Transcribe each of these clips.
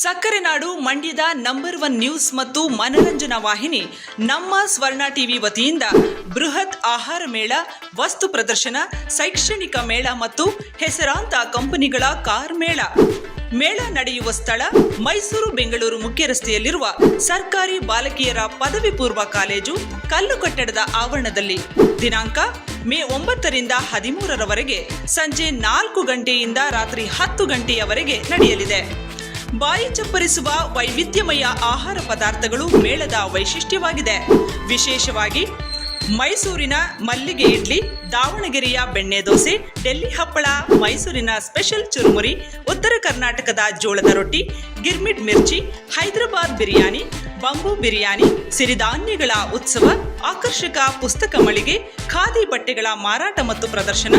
ಸಕ್ಕರೆ ನಾಡು ಮಂಡ್ಯದ number one news ಮತ್ತು ಮನರಂಜನಾ ವಾಹಿನಿ ನಮ್ಮ ಸ್ವರ್ಣ ಟಿವಿ ವತಿಯಿಂದ ಬೃಹತ್ ಆಹಾರ ಮೇಳ, ವಸ್ತು ಪ್ರದರ್ಶನ, ಶೈಕ್ಷಣಿಕ ಮೇಳ ಮತ್ತು ಹೆಸರಾಂತ ಕಂಪನಿಗಳ ಕಾರ್ ಮೇಳ. ಮೇಳ ನಡೆಯುವ ಸ್ಥಳ ಮೈಸೂರು ಬೆಂಗಳೂರು ಮುಖ್ಯ ರಸ್ತೆಯಲ್ಲಿರುವ ಸರ್ಕಾರಿ ಬಾಲಕಿಯರ ಪದವಿ ಪೂರ್ವ ಕಾಲೇಜು ಕಲ್ಲು ಕಟ್ಟಡದ ಆವರಣದಲ್ಲಿ. ದಿನಾಂಕ ಮೇ ಒಂಬತ್ತರಿಂದ ಹದಿಮೂರರವರೆಗೆ ಸಂಜೆ ನಾಲ್ಕು ಗಂಟೆಯಿಂದ ರಾತ್ರಿ ಹತ್ತು ಗಂಟೆಯವರೆಗೆ ನಡೆಯಲಿದೆ. ಬಾಯಿ ಚಪ್ಪರಿಸುವ ವೈವಿಧ್ಯಮಯ ಆಹಾರ ಪದಾರ್ಥಗಳು ಮೇಳದ ವೈಶಿಷ್ಟ್ಯವಾಗಿದೆ. ವಿಶೇಷವಾಗಿ ಮೈಸೂರಿನ ಮಲ್ಲಿಗೆ ಇಡ್ಲಿ, ದಾವಣಗೆರೆಯ ಬೆಣ್ಣೆ ದೋಸೆ, ಡೆಲ್ಲಿ ಹಪ್ಪಳ, ಮೈಸೂರಿನ ಸ್ಪೆಷಲ್ ಚುರುಮುರಿ, ಉತ್ತರ ಕರ್ನಾಟಕದ ಜೋಳದ ರೊಟ್ಟಿ ಗಿರ್ಮಿಡ್ ಮಿರ್ಚಿ, ಹೈದರಾಬಾದ್ ಬಿರಿಯಾನಿ, ಬಂಬೂ ಬಿರಿಯಾನಿ, ಸಿರಿಧಾನ್ಯಗಳ ಉತ್ಸವ, ಆಕರ್ಷಕ ಪುಸ್ತಕ ಮಳಿಗೆ, ಖಾದಿ ಬಟ್ಟೆಗಳ ಮಾರಾಟ ಮತ್ತು ಪ್ರದರ್ಶನ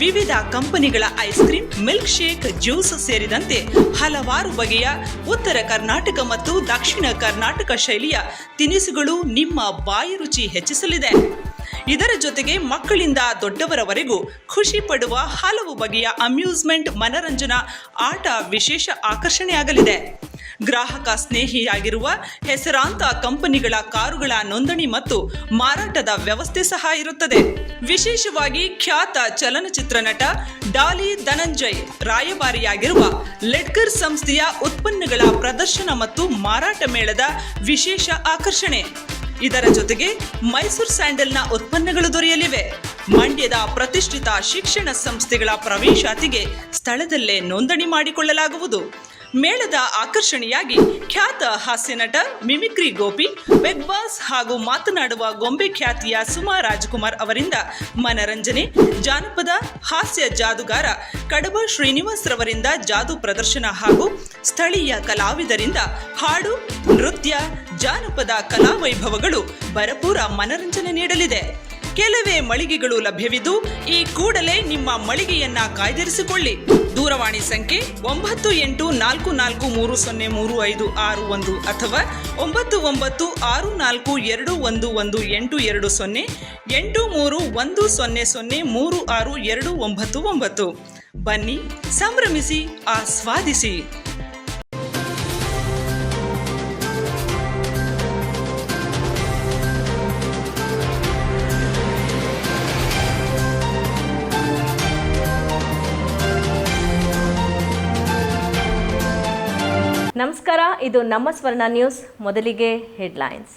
ವಿವಿಧ ಕಂಪನಿಗಳ ice cream milkshake juice ಸೇರಿದಂತೆ ಹಲವಾರು ಬಗೆಯ ಉತ್ತರ ಕರ್ನಾಟಕ ಮತ್ತು ದಕ್ಷಿಣ ಕರ್ನಾಟಕ ಶೈಲಿಯ ತಿನಿಸುಗಳು ನಿಮ್ಮ ಬಾಯಿ ರುಚಿ ಹೆಚ್ಚಿಸಲಿದೆ. ಇದರ ಜೊತೆಗೆ ಮಕ್ಕಳಿಂದ ದೊಡ್ಡವರವರೆಗೂ ಖುಷಿ ಪಡುವ ಹಲವು ಬಗೆಯ ಅಮ್ಯೂಸ್ಮೆಂಟ್ ಮನರಂಜನಾ ಆಟ ವಿಶೇಷ ಆಕರ್ಷಣೆಯಾಗಲಿದೆ. ಗ್ರಾಹಕ ಸ್ನೇಹಿಯಾಗಿರುವ ಹೆಸರಾಂತ ಕಂಪನಿಗಳ ಕಾರುಗಳ ನೋಂದಣಿ ಮತ್ತು ಮಾರಾಟದ ವ್ಯವಸ್ಥೆ ಸಹ ಇರುತ್ತದೆ. ವಿಶೇಷವಾಗಿ ಖ್ಯಾತ ಚಲನಚಿತ್ರ ನಟ ಡಾಲಿ ಧನಂಜಯ್ ರಾಯಭಾರಿಯಾಗಿರುವ ಲೆಡ್ಕರ್ ಸಂಸ್ಥೆಯ ಉತ್ಪನ್ನಗಳ ಪ್ರದರ್ಶನ ಮತ್ತು ಮಾರಾಟ ಮೇಳದ ವಿಶೇಷ ಆಕರ್ಷಣೆ. ಇದರ ಜೊತೆಗೆ ಮೈಸೂರು ಸ್ಯಾಂಡಲ್ನ ಉತ್ಪನ್ನಗಳು ದೊರೆಯಲಿವೆ. ಮಂಡ್ಯದ ಪ್ರತಿಷ್ಠಿತ ಶಿಕ್ಷಣ ಸಂಸ್ಥೆಗಳ ಪ್ರವೇಶಾತಿಗೆ ಸ್ಥಳದಲ್ಲೇ ನೋಂದಣಿ ಮಾಡಿಕೊಳ್ಳಲಾಗುವುದು. ಮೇಳದ ಆಕರ್ಷಣೆಯಾಗಿ ಖ್ಯಾತ ಹಾಸ್ಯ ನಟ ಮಿಮಿಕ್ರಿ ಗೋಪಿ, ಬಿಗ್ ಬಾಸ್ ಹಾಗೂ ಮಾತನಾಡುವ ಗೊಂಬೆ ಖ್ಯಾತಿಯ ಸುಮಾ ರಾಜ್ಕುಮಾರ್ ಅವರಿಂದ ಮನರಂಜನೆ, ಜಾನಪದ, ಹಾಸ್ಯ ಜಾದುಗಾರ ಕಡಬ ಶ್ರೀನಿವಾಸ್ ರವರಿಂದ ಜಾದು ಪ್ರದರ್ಶನ ಹಾಗೂ ಸ್ಥಳೀಯ ಕಲಾವಿದರಿಂದ ಹಾಡು, ನೃತ್ಯ, ಜಾನಪದ ಕಲಾವೈಭವಗಳು ಭರಪೂರ ಮನರಂಜನೆ ನೀಡಲಿದೆ. ಕೆಲವೇ ಮಳಿಗೆಗಳು ಲಭ್ಯವಿದ್ದು, ಈ ಕೂಡಲೇ ನಿಮ್ಮ ಮಳಿಗೆಯನ್ನ ಕಾಯ್ದಿರಿಸಿಕೊಳ್ಳಿ. ದೂರವಾಣಿ ಸಂಖ್ಯೆ ಒಂಬತ್ತು ಎಂಟು ನಾಲ್ಕು ನಾಲ್ಕು ಮೂರು ಸೊನ್ನೆ ಮೂರು ಐದು ಆರು ಒಂದು ಅಥವಾ ಒಂಬತ್ತು ಒಂಬತ್ತು ಆರು ನಾಲ್ಕು ಎರಡು ಒಂದು ಒಂದು ಎಂಟು ಎರಡು ಸೊನ್ನೆ, ಎಂಟು ಮೂರು ಒಂದು ಸೊನ್ನೆ ಸೊನ್ನೆ ಮೂರು ಆರು ಎರಡು ಒಂಬತ್ತು ಒಂಬತ್ತು. ಬನ್ನಿ, ಸಂಭ್ರಮಿಸಿ, ಆಸ್ವಾದಿಸಿ. ನಮಸ್ಕಾರ, ಇದು ನಮ್ಮ ಸ್ವರ್ಣ ನ್ಯೂಸ್, ಮೊದಲಿಗೆ ಹೆಡ್ಲೈನ್ಸ್.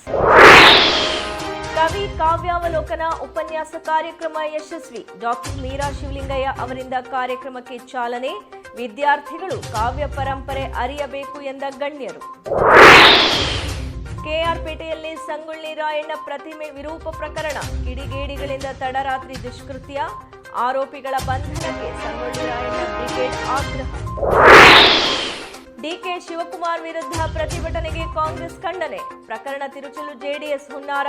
ಕವಿ ಕಾವ್ಯಾವಲೋಕನ ಉಪನ್ಯಾಸ ಕಾರ್ಯಕ್ರಮ ಯಶಸ್ವಿ. ಡಾಕ್ಟರ್ ಮೀರಾ ಶಿವಲಿಂಗಯ್ಯ ಅವರಿಂದ ಕಾರ್ಯಕ್ರಮಕ್ಕೆ ಚಾಲನೆ, ವಿದ್ಯಾರ್ಥಿಗಳು ಕಾವ್ಯ ಪರಂಪರೆ ಅರಿಯಬೇಕು ಎಂದ ಗಣ್ಯರು. ಕೆಆರ್ಪೇಟೆಯಲ್ಲಿ ಸಂಗೊಳ್ಳಿ ರಾಯಣ್ಣ ಪ್ರತಿಮೆ ವಿರೂಪ ಪ್ರಕರಣ, ಕಿಡಿಗೇಡಿಗಳಿಂದ ತಡರಾತ್ರಿ ದುಷ್ಕೃತ್ಯ, ಆರೋಪಿಗಳ ಬಂಧನಕ್ಕೆ ಸಂಗೊಳ್ಳಿ ರಾಯಣ್ಣ ಬ್ರಿಗೇಡ್ ಆಗ್ರಹ. ಡಿಕೆ ಶಿವಕುಮಾರ್ ವಿರುದ್ಧ ಪ್ರತಿಭಟನೆಗೆ ಕಾಂಗ್ರೆಸ್ ಖಂಡನೆ. ಪ್ರಕರಣ ತಿರುಚಲು ಜೆಡಿಎಸ್ ಹುನ್ನಾರ.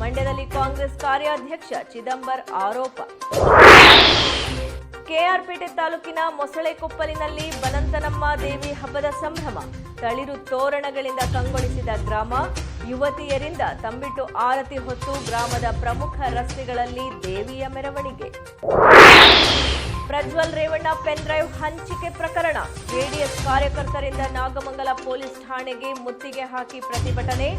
ಮಂಡ್ಯದಲ್ಲಿ ಕಾಂಗ್ರೆಸ್ ಕಾರ್ಯಾಧ್ಯಕ್ಷ ಚಿದಂಬರ್ ಆರೋಪ. ಕೆಆರ್ಪೇಟೆ ತಾಲೂಕಿನ ಮೊಸಳೆಕೊಪ್ಪಲಿನಲ್ಲಿ ಬನಂತನಮ್ಮ ದೇವಿ ಹಬ್ಬದ ಸಂಭ್ರಮ. ತಳಿರು ತೋರಣಗಳಿಂದ ಕಂಗೊಳಿಸಿದ ಗ್ರಾಮ. ಯುವತಿಯರಿಂದ ತಂಬಿಟ್ಟು ಆರತಿ ಹೊತ್ತು ಗ್ರಾಮದ ಪ್ರಮುಖ ರಸ್ತೆಗಳಲ್ಲಿ ದೇವಿಯ ಮೆರವಣಿಗೆ. ಪ್ರಜ್ವಲ್ ರೇವಣ್ಣ ಪೆನ್ ಡ್ರೈವ್ ಹಂಚಿಕೆ ಪ್ರಕರಣ. ಜೆಡಿಎಸ್ ಕಾರ್ಯಕರ್ತರಿಂದ ನಾಗಮಂಗಲ ಪೊಲೀಸ್ ಠಾಣೆಗೆ ಮುತ್ತಿಗೆ ಹಾಕಿ ಪ್ರತಿಭಟನೆ.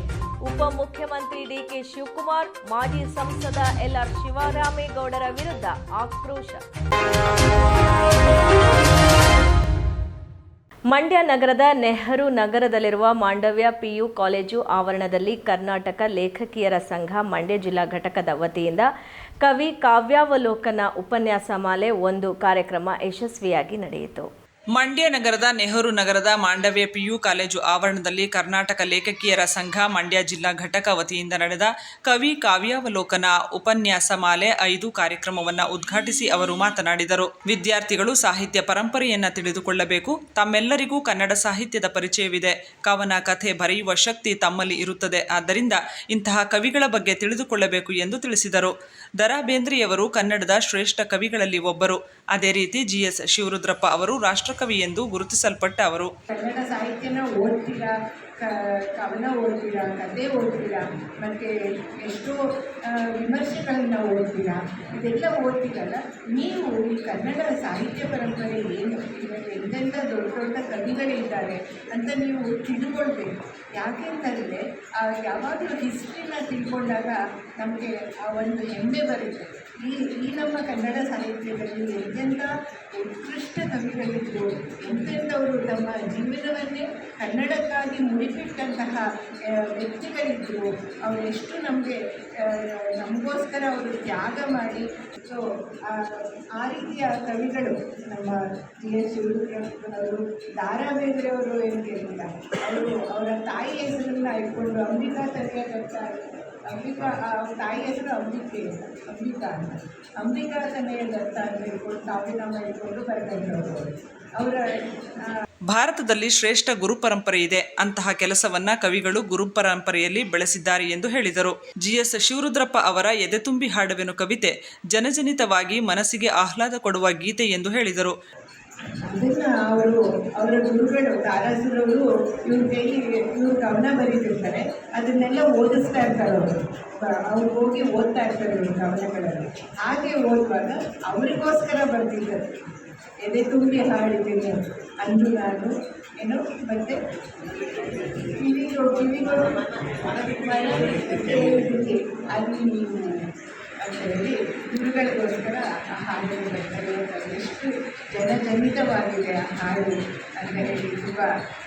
ಉಪಮುಖ್ಯಮಂತ್ರಿ ಡಿಕೆ ಶಿವಕುಮಾರ್, ಮಾಜಿ ಸಂಸದ ಎಲ್ಆರ್ ಶಿವರಾಮೇಗೌಡರ ವಿರುದ್ಧ ಆಕ್ರೋಶ. ಮಂಡ್ಯ ನಗರದ ನೆಹರು ನಗರದಲ್ಲಿರುವ ಮಾಂಡವ್ಯ ಪಿಯು ಕಾಲೇಜು ಆವರಣದಲ್ಲಿ ಕರ್ನಾಟಕ ಲೇಖಕಿಯರ ಸಂಘ ಮಂಡ್ಯ ಜಿಲ್ಲಾ ಘಟಕದ ವತಿಯಿಂದ ಕವಿ ಕಾವ್ಯಾವಲೋಕನ ಉಪನ್ಯಾಸ ಮಾಲೆ ಒಂದು ಕಾರ್ಯಕ್ರಮ ಯಶಸ್ವಿಯಾಗಿ ನಡೆಯಿತು. ಮಂಡ್ಯ ನಗರದ ನೆಹರು ನಗರದ ಮಾಂಡವ್ಯ ಪಿಯು ಕಾಲೇಜು ಆವರಣದಲ್ಲಿ ಕರ್ನಾಟಕ ಲೇಖಕಿಯರ ಸಂಘ ಮಂಡ್ಯ ಜಿಲ್ಲಾ ಘಟಕ ವತಿಯಿಂದ ನಡೆದ ಕವಿ ಕಾವ್ಯಾವಲೋಕನ ಉಪನ್ಯಾಸ ಮಾಲೆ ಐದು ಕಾರ್ಯಕ್ರಮವನ್ನು ಉದ್ಘಾಟಿಸಿ ಅವರು ಮಾತನಾಡಿದರು. ವಿದ್ಯಾರ್ಥಿಗಳು ಸಾಹಿತ್ಯ ಪರಂಪರೆಯನ್ನು ತಿಳಿದುಕೊಳ್ಳಬೇಕು. ತಮ್ಮೆಲ್ಲರಿಗೂ ಕನ್ನಡ ಸಾಹಿತ್ಯದ ಪರಿಚಯವಿದೆ. ಕವನ ಕಥೆ ಬರೆಯುವ ಶಕ್ತಿ ತಮ್ಮಲ್ಲಿ ಇರುತ್ತದೆ. ಆದ್ದರಿಂದ ಇಂತಹ ಕವಿಗಳ ಬಗ್ಗೆ ತಿಳಿದುಕೊಳ್ಳಬೇಕು ಎಂದು ತಿಳಿಸಿದರು. ದರಾ ಬೇಂದ್ರೆಯವರು ಕನ್ನಡದ ಶ್ರೇಷ್ಠ ಕವಿಗಳಲ್ಲಿ ಒಬ್ಬರು. ಅದೇ ರೀತಿ ಜಿಎಸ್ ಶಿವರುದ್ರಪ್ಪ ಅವರು ರಾಷ್ಟ್ರ ರಾಷ್ಟ್ರಕವಿ ಎಂದು ಗುರುತಿಸಲ್ಪಟ್ಟ ಅವರು. ಕನ್ನಡ ಸಾಹಿತ್ಯನ ಓದ್ತೀರಾ? ಕವನ ಓದ್ತೀರಾ? ಕತೆ ಓದ್ತೀರಾ? ಮತ್ತು ಎಷ್ಟೋ ವಿಮರ್ಶೆಗಳನ್ನು ಓದ್ತೀರಾ? ಇದೆಲ್ಲ ಓದ್ತೀರಲ್ಲ? ನೀವು ಈ ಕನ್ನಡ ಸಾಹಿತ್ಯ ಪರಂಪರೆ ಏನು ಎಂತೆಂಥ ದೊಡ್ಡ ದೊಡ್ಡ ಕವಿಗಳಿದ್ದಾರೆ ಅಂತ ನೀವು ತಿಳ್ಕೊಳ್ಬೇಕು. ಯಾಕೆಂತಂದರೆ ಯಾವಾಗಲೂ ಹಿಸ್ಟ್ರಿನ ತಿಳ್ಕೊಂಡಾಗ ನಮಗೆ ಆ ಒಂದು ಹೆಮ್ಮೆ ಬರುತ್ತೆ. ಈ ಈ ನಮ್ಮ ಕನ್ನಡ ಸಾಹಿತ್ಯದಲ್ಲಿ ಎಂತೆಂಥ ಉತ್ಕೃಷ್ಟ ಕವಿಗಳಿದ್ದರು ಎಂತೆಂಥವರು ತಮ್ಮ ಜೀವನವನ್ನೇ ಕನ್ನಡಕ್ಕಾಗಿ ಮುಡಿಪಿಟ್ಟಂತಹ ವ್ಯಕ್ತಿಗಳಿದ್ದರು ಅವರೆಷ್ಟು ನಮಗೆ ನಮಗೋಸ್ಕರ ಅವರು ತ್ಯಾಗ ಮಾಡಿ. ಸೊ ಆ ರೀತಿಯ ಕವಿಗಳು ನಮ್ಮ ಜಿ ಎಸ್ ಶಿವರುದ್ರಪ್ಪನವರು ದಾರಾ ಬೇಂದ್ರೆಯವರು ಏನಿಲ್ಲ ಅವರು ಅವರ ತಾಯಿ ಹೆಸರನ್ನು ಇಟ್ಕೊಂಡು ಅಂಬಿಕಾ ದತ್ತ ಅಂಬಿಕಾ ಆ ತಾಯಿ ಹೆಸರು ಅಂಬಿಕೆ ಅಂಬಿಕಾ ಅಂತ. ಅಂಬಿಕಾ ಅಂತ ಇಟ್ಕೊಂಡು ಕಾವ್ಯನಾಮ ಇಟ್ಕೊಂಡು ಬರೆದಂಥವ್ರು ಅವರ. ಭಾರತದಲ್ಲಿ ಶ್ರೇಷ್ಠ ಗುರು ಪರಂಪರೆ ಇದೆ. ಅಂತಹ ಕೆಲಸವನ್ನ ಕವಿಗಳು ಗುರು ಪರಂಪರೆಯಲ್ಲಿ ಬೆಳೆಸಿದ್ದಾರೆ ಎಂದು ಹೇಳಿದರು. ಜಿಎಸ್ ಶಿವರುದ್ರಪ್ಪ ಅವರ ಎದೆತುಂಬಿ ಹಾಡುವೆನು ಕವಿತೆ, ಜನಜನಿತವಾಗಿ ಮನಸ್ಸಿಗೆ ಆಹ್ಲಾದ ಕೊಡುವ ಗೀತೆ ಎಂದು ಹೇಳಿದರು. ಅದನ್ನ ಅವರು ಅವರ ಗುರುಗಳು ತಾರಾಸುರವರು ಇವ್ರ ಕೈಲಿ ಇವ್ರು ಕವನ ಬರೀತಿರ್ತಾರೆ. ಅದನ್ನೆಲ್ಲ ಓದಿಸ್ತಾ ಇರ್ತಾರೆ ಅವರು. ಅವ್ರು ಹೋಗಿ ಓದ್ತಾ ಇರ್ತಾರೆ ಇವ್ರ ಕವನಗಳಲ್ಲಿ ಹಾಗೆ ಓದುವಾಗ ಅವರಿಗೋಸ್ಕರ ಬರ್ತಿದ್ದಾರೆ. ಎದೆ ತುಂಬಿ ಹಾಡಿದ್ದೀನಿ ಅಂದು ನಾನು. ಏನು? ಮತ್ತೆ? ಕಿವಿಗಳು ಕಿವಿಗಳು. ಅಲ್ಲಿ ನೀವು ಅಂತ ಗುರುಗಳಿಗೋಸ್ಕರ ಆ ಹಾಡನ್ನು ಬರ್ತಾರೆ ಎಷ್ಟು ಜನಜನಿತವಾಗಿದೆ ಆ ಹಾಡು ಅಂತ ಹೇಳಿ ತುಂಬ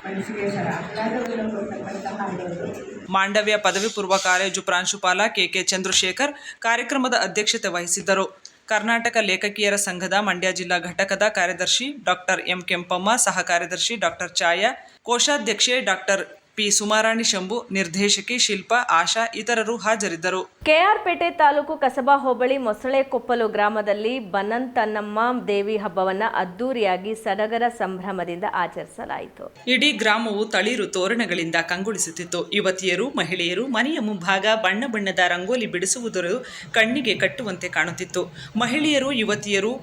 ಮನಸ್ಸಿಗೆ ಸಹ ಆಹ್ಲಾದವನ್ನು ಕೊಡ್ತಕ್ಕಂಥ ಹಾಡುಗಳು ಮಾಂಡವ್ಯ ಪದವಿ ಪೂರ್ವ ಕಾಲೇಜು ಪ್ರಾಂಶುಪಾಲ ಕೆ ಕೆ ಚಂದ್ರಶೇಖರ್ ಕಾರ್ಯಕ್ರಮದ ಅಧ್ಯಕ್ಷತೆ ವಹಿಸಿದ್ದರು. ಕರ್ನಾಟಕ ಲೇಖಕಿಯರ ಸಂಘದ ಮಂಡ್ಯ ಜಿಲ್ಲಾ ಘಟಕದ ಕಾರ್ಯದರ್ಶಿ ಡಾಕ್ಟರ್ ಎಂ ಕೆಂಪಮ್ಮ, ಸಹ ಕಾರ್ಯದರ್ಶಿ ಡಾಕ್ಟರ್ ಛಾಯಾ ಕೋಶಾಧ್ಯಕ್ಷೆ ಡಾಕ್ಟರ್ ಪಿ ಸುಮಾರಾಣಿ ಶಂಭು ನಿರ್ದೇಶಕಿ ಶಿಲ್ಪಾ ಆಶಾ ಇತರರು ಹಾಜರಿದ್ದರು. ಕೆಆರ್ಪೇಟೆ ತಾಲೂಕು ಕಸಬಾ ಹೋಬಳಿ ಮೊಸಳೆ ಕೊಪ್ಪಲು ಗ್ರಾಮದಲ್ಲಿ ಬನಂತನಮ್ಮ ದೇವಿ ಹಬ್ಬವನ್ನು ಅದ್ದೂರಿಯಾಗಿ ಸಡಗರ ಸಂಭ್ರಮದಿಂದ ಆಚರಿಸಲಾಯಿತು. ಇಡೀ ಗ್ರಾಮವು ತಳಿರು ತೋರಣಗಳಿಂದ ಕಂಗೊಳಿಸುತ್ತಿತ್ತು. ಯುವತಿಯರು ಮಹಿಳೆಯರು ಮನೆಯ ಮುಂಭಾಗ ಬಣ್ಣ ಬಣ್ಣದ ರಂಗೋಲಿ ಬಿಡಿಸುವುದರ ಕಣ್ಣಿಗೆ ಕಟ್ಟುವಂತೆ ಕಾಣುತ್ತಿತ್ತು. ಮಹಿಳೆಯರು ಯುವತಿಯರು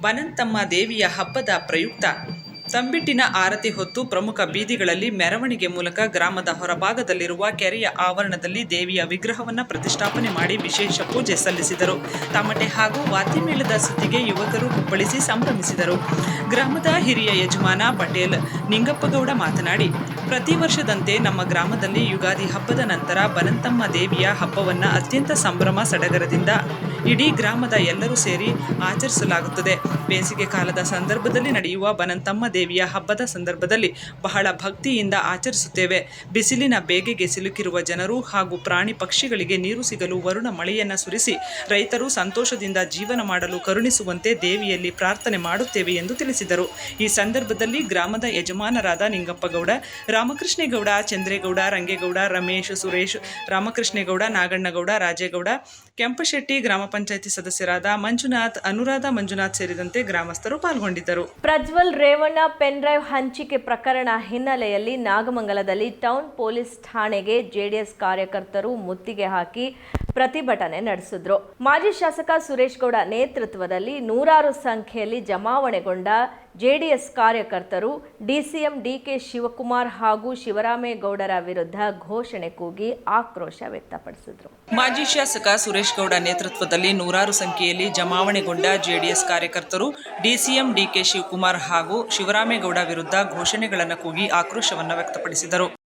ಬನಂತಮ್ಮ ದೇವಿಯ ಹಬ್ಬದ ಪ್ರಯುಕ್ತ ತಂಬಿಟ್ಟಿನ ಆರತಿ ಹೊತ್ತು ಪ್ರಮುಖ ಬೀದಿಗಳಲ್ಲಿ ಮೆರವಣಿಗೆ ಮೂಲಕ ಗ್ರಾಮದ ಹೊರಭಾಗದಲ್ಲಿರುವ ಕೆರೆಯ ಆವರಣದಲ್ಲಿ ದೇವಿಯ ವಿಗ್ರಹವನ್ನ ಪ್ರತಿಷ್ಠಾಪನೆ ಮಾಡಿ ವಿಶೇಷ ಪೂಜೆ ಸಲ್ಲಿಸಿದರು. ತಮಟೆ ಹಾಗೂ ವಾದ್ಯಮೇಳದ ಸುದ್ದಿಗೆ ಯುವಕರು ಕುಪ್ಪಳಿಸಿ ಸಂಭ್ರಮಿಸಿದರು. ಗ್ರಾಮದ ಹಿರಿಯ ಯಜಮಾನ ಪಟೇಲ್ ನಿಂಗಪ್ಪಗೌಡ ಮಾತನಾಡಿ, ಪ್ರತಿ ವರ್ಷದಂತೆ ನಮ್ಮ ಗ್ರಾಮದಲ್ಲಿ ಯುಗಾದಿ ಹಬ್ಬದ ನಂತರ ಬನಂತಮ್ಮ ದೇವಿಯ ಹಬ್ಬವನ್ನು ಅತ್ಯಂತ ಸಂಭ್ರಮ ಸಡಗರದಿಂದ ಇಡೀ ಗ್ರಾಮದ ಎಲ್ಲರೂ ಸೇರಿ ಆಚರಿಸಲಾಗುತ್ತದೆ. ಬೇಸಿಗೆ ಕಾಲದ ಸಂದರ್ಭದಲ್ಲಿ ನಡೆಯುವ ಬನಂತಮ್ಮ ದೇವಿಯ ಹಬ್ಬದ ಸಂದರ್ಭದಲ್ಲಿ ಬಹಳ ಭಕ್ತಿಯಿಂದ ಆಚರಿಸುತ್ತೇವೆ. ಬಿಸಿಲಿನ ಬೇಗೆಗೆ ಸಿಲುಕಿರುವ ಜನರು ಹಾಗೂ ಪ್ರಾಣಿ ಪಕ್ಷಿಗಳಿಗೆ ನೀರು ಸಿಗಲು ವರುಣ ಮಳೆಯನ್ನು ಸುರಿಸಿ ರೈತರು ಸಂತೋಷದಿಂದ ಜೀವನ ಮಾಡಲು ಕರುಣಿಸುವಂತೆ ದೇವಿಯಲ್ಲಿ ಪ್ರಾರ್ಥನೆ ಮಾಡುತ್ತೇವೆ ಎಂದು ತಿಳಿಸಿದರು. ಈ ಸಂದರ್ಭದಲ್ಲಿ ಗ್ರಾಮದ ಯಜಮಾನರಾದ ನಿಂಗಪ್ಪಗೌಡ, ರಾಮಕೃಷ್ಣೇಗೌಡ, ಚಂದ್ರೇಗೌಡ, ರಂಗೇಗೌಡ, ರಮೇಶ್ ಸುರೇಶ್, ರಾಮಕೃಷ್ಣೇಗೌಡ, ನಾಗಣ್ಣಗೌಡ, ರಾಜೇಗೌಡ, ಕೆಂಪಶೆಟ್ಟಿ ಗ್ರಾಮ ಪಂಚಾಯಿತಿ ಸದಸ್ಯರಾದ ಮಂಜುನಾಥ್, ಅನುರಾಧ ಮಂಜುನಾಥ್ ಸೇರಿದಂತೆ ಗ್ರಾಮಸ್ಥರು ಪಾಲ್ಗೊಂಡಿದ್ದರು. ಪ್ರಜ್ವಲ್ ರೇವಣ್ಣ ಪೆನ್ ಡ್ರೈವ್ ಹಂಚಿಕೆ ಪ್ರಕರಣ ಹಿನ್ನೆಲೆಯಲ್ಲಿ ನಾಗಮಂಗಲದಲ್ಲಿ ಟೌನ್ ಪೊಲೀಸ್ ಠಾಣೆಗೆ ಜೆಡಿಎಸ್ ಕಾರ್ಯಕರ್ತರು ಮುತ್ತಿಗೆ ಹಾಕಿ ಪ್ರತಿಭಟನೆ ನಡೆಸಿದ್ರು. ಮಾಜಿ ಶಾಸಕ ಸುರೇಶ್ ಗೌಡ ನೇತೃತ್ವದಲ್ಲಿ ನೂರಾರು ಸಂಖ್ಯೆಯಲ್ಲಿ ಜಮಾವಣೆಗೊಂಡ ಜೆಡಿಎಸ್ ಕಾರ್ಯಕರ್ತರು ಡಿಸಿಎಂ ಡಿಕೆ ಶಿವಕುಮಾರ್ ಹಾಗೂ ಶಿವರಾಮೇಗೌಡರ ವಿರುದ್ಧ ಘೋಷಣೆ ಕೂಗಿ ಆಕ್ರೋಶ ವ್ಯಕ್ತಪಡಿಸಿದರು. ಮಾಜಿ ಶಾಸಕ ಸುರೇಶ್ ಗೌಡ ನೇತೃತ್ವದಲ್ಲಿ ನೂರಾರು ಸಂಖ್ಯೆಯಲ್ಲಿ ಜಮಾವಣೆಗೊಂಡ ಜೆಡಿಎಸ್ ಕಾರ್ಯಕರ್ತರು ಡಿಸಿಎಂ ಡಿಕೆ ಶಿವಕುಮಾರ್ ಹಾಗೂ ಶಿವರಾಮೇಗೌಡ ವಿರುದ್ಧ ಘೋಷಣೆಗಳನ್ನು ಕೂಗಿ ಆಕ್ರೋಶವನ್ನು ವ್ಯಕ್ತಪಡಿಸಿದರು.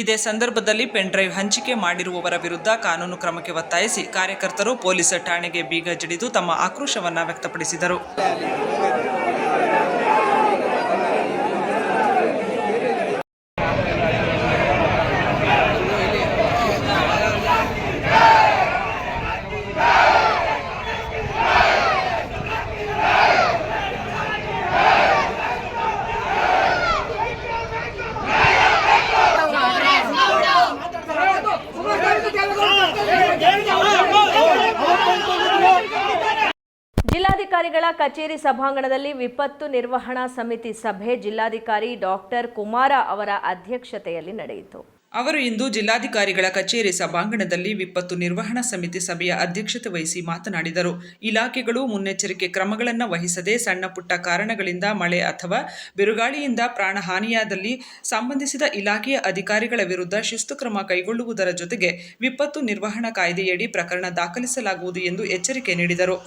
ಇದೇ ಸಂದರ್ಭದಲ್ಲಿ ಪೆನ್ ಡ್ರೈವ್ ಹಂಚಿಕೆ ಮಾಡಿರುವವರ ವಿರುದ್ಧ ಕಾನೂನು ಕ್ರಮಕ್ಕೆ ಒತ್ತಾಯಿಸಿ ಕಾರ್ಯಕರ್ತರು ಪೊಲೀಸ್ ಠಾಣೆಗೆ ಬೀಗ ಜಡಿದು ತಮ್ಮ ಆಕ್ರೋಶವನ್ನು ವ್ಯಕ್ತಪಡಿಸಿದರು. ಜಿಲ್ಲಾಧಿಕಾರಿಗಳ ಕಚೇರಿ ಸಭಾಂಗಣದಲ್ಲಿ ವಿಪತ್ತು ನಿರ್ವಹಣಾ ಸಮಿತಿ ಸಭೆ ಜಿಲ್ಲಾಧಿಕಾರಿ ಡಾಕ್ಟರ್ ಕುಮಾರ ಅವರ ಅಧ್ಯಕ್ಷತೆಯಲ್ಲಿ ನಡೆಯಿತು. ಅವರು ಇಂದು ಜಿಲ್ಲಾಧಿಕಾರಿಗಳ ಕಚೇರಿ ಸಭಾಂಗಣದಲ್ಲಿ ವಿಪತ್ತು ನಿರ್ವಹಣಾ ಸಮಿತಿ ಸಭೆಯ ಅಧ್ಯಕ್ಷತೆ ವಹಿಸಿ ಮಾತನಾಡಿದರು. ಇಲಾಖೆಗಳು ಮುನ್ನೆಚ್ಚರಿಕೆ ಕ್ರಮಗಳನ್ನು ವಹಿಸದೆ ಸಣ್ಣ ಪುಟ್ಟ ಕಾರಣಗಳಿಂದ ಮಳೆ ಅಥವಾ ಬಿರುಗಾಳಿಯಿಂದ ಪ್ರಾಣಹಾನಿಯಾದಲ್ಲಿ ಸಂಬಂಧಿಸಿದ ಇಲಾಖೆಯ ಅಧಿಕಾರಿಗಳ ವಿರುದ್ಧ ಶಿಸ್ತು ಕ್ರಮ ಕೈಗೊಳ್ಳುವುದರ ಜೊತೆಗೆ ವಿಪತ್ತು ನಿರ್ವಹಣಾ ಕಾಯ್ದೆಯಡಿ ಪ್ರಕರಣ ದಾಖಲಿಸಲಾಗುವುದು ಎಂದು ಎಚ್ಚರಿಕೆ ನೀಡಿದರು.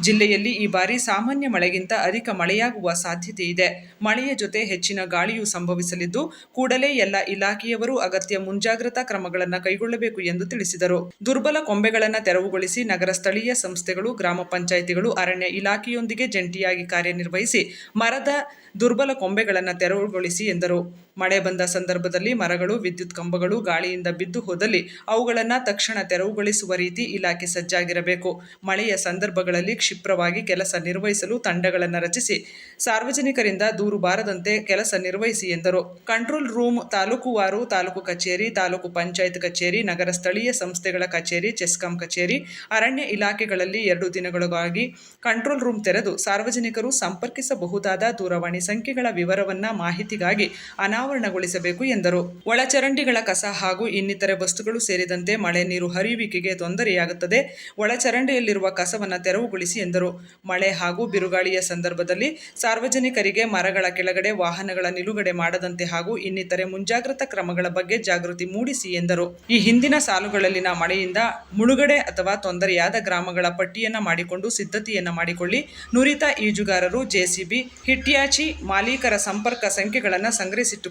ಜಿಲ್ಲೆಯಲ್ಲಿ ಈ ಬಾರಿ ಸಾಮಾನ್ಯ ಮಳೆಗಿಂತ ಅಧಿಕ ಮಳೆಯಾಗುವ ಸಾಧ್ಯತೆ ಇದೆ. ಮಳೆಯ ಜೊತೆ ಹೆಚ್ಚಿನ ಗಾಳಿಯೂ ಸಂಭವಿಸಲಿದ್ದು, ಕೂಡಲೇ ಎಲ್ಲ ಇಲಾಖೆಯವರು ಅಗತ್ಯ ಮುಂಜಾಗ್ರತಾ ಕ್ರಮಗಳನ್ನು ಕೈಗೊಳ್ಳಬೇಕು ಎಂದು ತಿಳಿಸಿದರು. ದುರ್ಬಲ ಕೊಂಬೆಗಳನ್ನು ತೆರವುಗೊಳಿಸಿ ನಗರ ಸ್ಥಳೀಯ ಸಂಸ್ಥೆಗಳು, ಗ್ರಾಮ ಪಂಚಾಯಿತಿಗಳು, ಅರಣ್ಯ ಇಲಾಖೆಯೊಂದಿಗೆ ಜಂಟಿಯಾಗಿ ಕಾರ್ಯನಿರ್ವಹಿಸಿ ಮರದ ದುರ್ಬಲ ಕೊಂಬೆಗಳನ್ನು ತೆರವುಗೊಳಿಸಿ ಎಂದರು. ಮಳೆ ಬಂದ ಸಂದರ್ಭದಲ್ಲಿ ಮರಗಳು, ವಿದ್ಯುತ್ ಕಂಬಗಳು ಗಾಳಿಯಿಂದ ಬಿದ್ದು ಹೋದಲ್ಲಿ ಅವುಗಳನ್ನು ತಕ್ಷಣ ತೆರವುಗೊಳಿಸುವ ರೀತಿ ಇಲಾಖೆ ಸಜ್ಜಾಗಿರಬೇಕು. ಮಳೆಯ ಸಂದರ್ಭಗಳಲ್ಲಿ ಕ್ಷಿಪ್ರವಾಗಿ ಕೆಲಸ ನಿರ್ವಹಿಸಲು ತಂಡಗಳನ್ನು ರಚಿಸಿ, ಸಾರ್ವಜನಿಕರಿಂದ ದೂರು ಬಾರದಂತೆ ಕೆಲಸ ನಿರ್ವಹಿಸಿ ಎಂದರು. ಕಂಟ್ರೋಲ್ ರೂಮ್ ತಾಲೂಕುವಾರು ತಾಲೂಕು ಕಚೇರಿ, ತಾಲೂಕು ಪಂಚಾಯತ್ ಕಚೇರಿ, ನಗರ ಸ್ಥಳೀಯ ಸಂಸ್ಥೆಗಳ ಕಚೇರಿ, ಚೆಸ್ಕಾಂ ಕಚೇರಿ, ಅರಣ್ಯ ಇಲಾಖೆಗಳಲ್ಲಿ ಎರಡು ದಿನಗಳಿಗಾಗಿ ಕಂಟ್ರೋಲ್ ರೂಮ್ ತೆರೆದು ಸಾರ್ವಜನಿಕರು ಸಂಪರ್ಕಿಸಬಹುದಾದ ದೂರವಾಣಿ ಸಂಖ್ಯೆಗಳ ವಿವರವನ್ನ ಮಾಹಿತಿಗಾಗಿ ಅನಾವರಣಗೊಳಿಸಬೇಕು ಎಂದರು. ಒಳಚರಂಡಿಗಳ ಕಸ ಹಾಗೂ ಇನ್ನಿತರೆ ವಸ್ತುಗಳು ಸೇರಿದಂತೆ ಮಳೆ ನೀರು ಹರಿಯುವಿಕೆಗೆ ತೊಂದರೆಯಾಗುತ್ತದೆ. ಒಳಚರಂಡಿಯಲ್ಲಿರುವ ಕಸವನ್ನು ತೆರವುಗೊಳಿಸಿ ಎಂದರು. ಮಳೆ ಹಾಗೂ ಬಿರುಗಾಳಿಯ ಸಂದರ್ಭದಲ್ಲಿ ಸಾರ್ವಜನಿಕರಿಗೆ ಮರಗಳ ಕೆಳಗಡೆ ವಾಹನಗಳ ನಿಲುಗಡೆ ಮಾಡದಂತೆ ಹಾಗೂ ಇನ್ನಿತರೆ ಮುಂಜಾಗ್ರತಾ ಕ್ರಮಗಳ ಬಗ್ಗೆ ಜಾಗೃತಿ ಮೂಡಿಸಿ ಎಂದರು. ಈ ಹಿಂದಿನ ಸಾಲುಗಳಲ್ಲಿನ ಮಳೆಯಿಂದ ಮುಳುಗಡೆ ಅಥವಾ ತೊಂದರೆಯಾದ ಗ್ರಾಮಗಳ ಪಟ್ಟಿಯನ್ನು ಮಾಡಿಕೊಂಡು ಸಿದ್ಧತೆಯನ್ನು ಮಾಡಿಕೊಳ್ಳಿ. ನುರಿತ ಈಜುಗಾರರು ಜೆಸಿಬಿ ಹಿಟ್ಯಾಚಿ ಮಾಲೀಕರ ಸಂಪರ್ಕ ಸಂಖ್ಯೆಗಳನ್ನು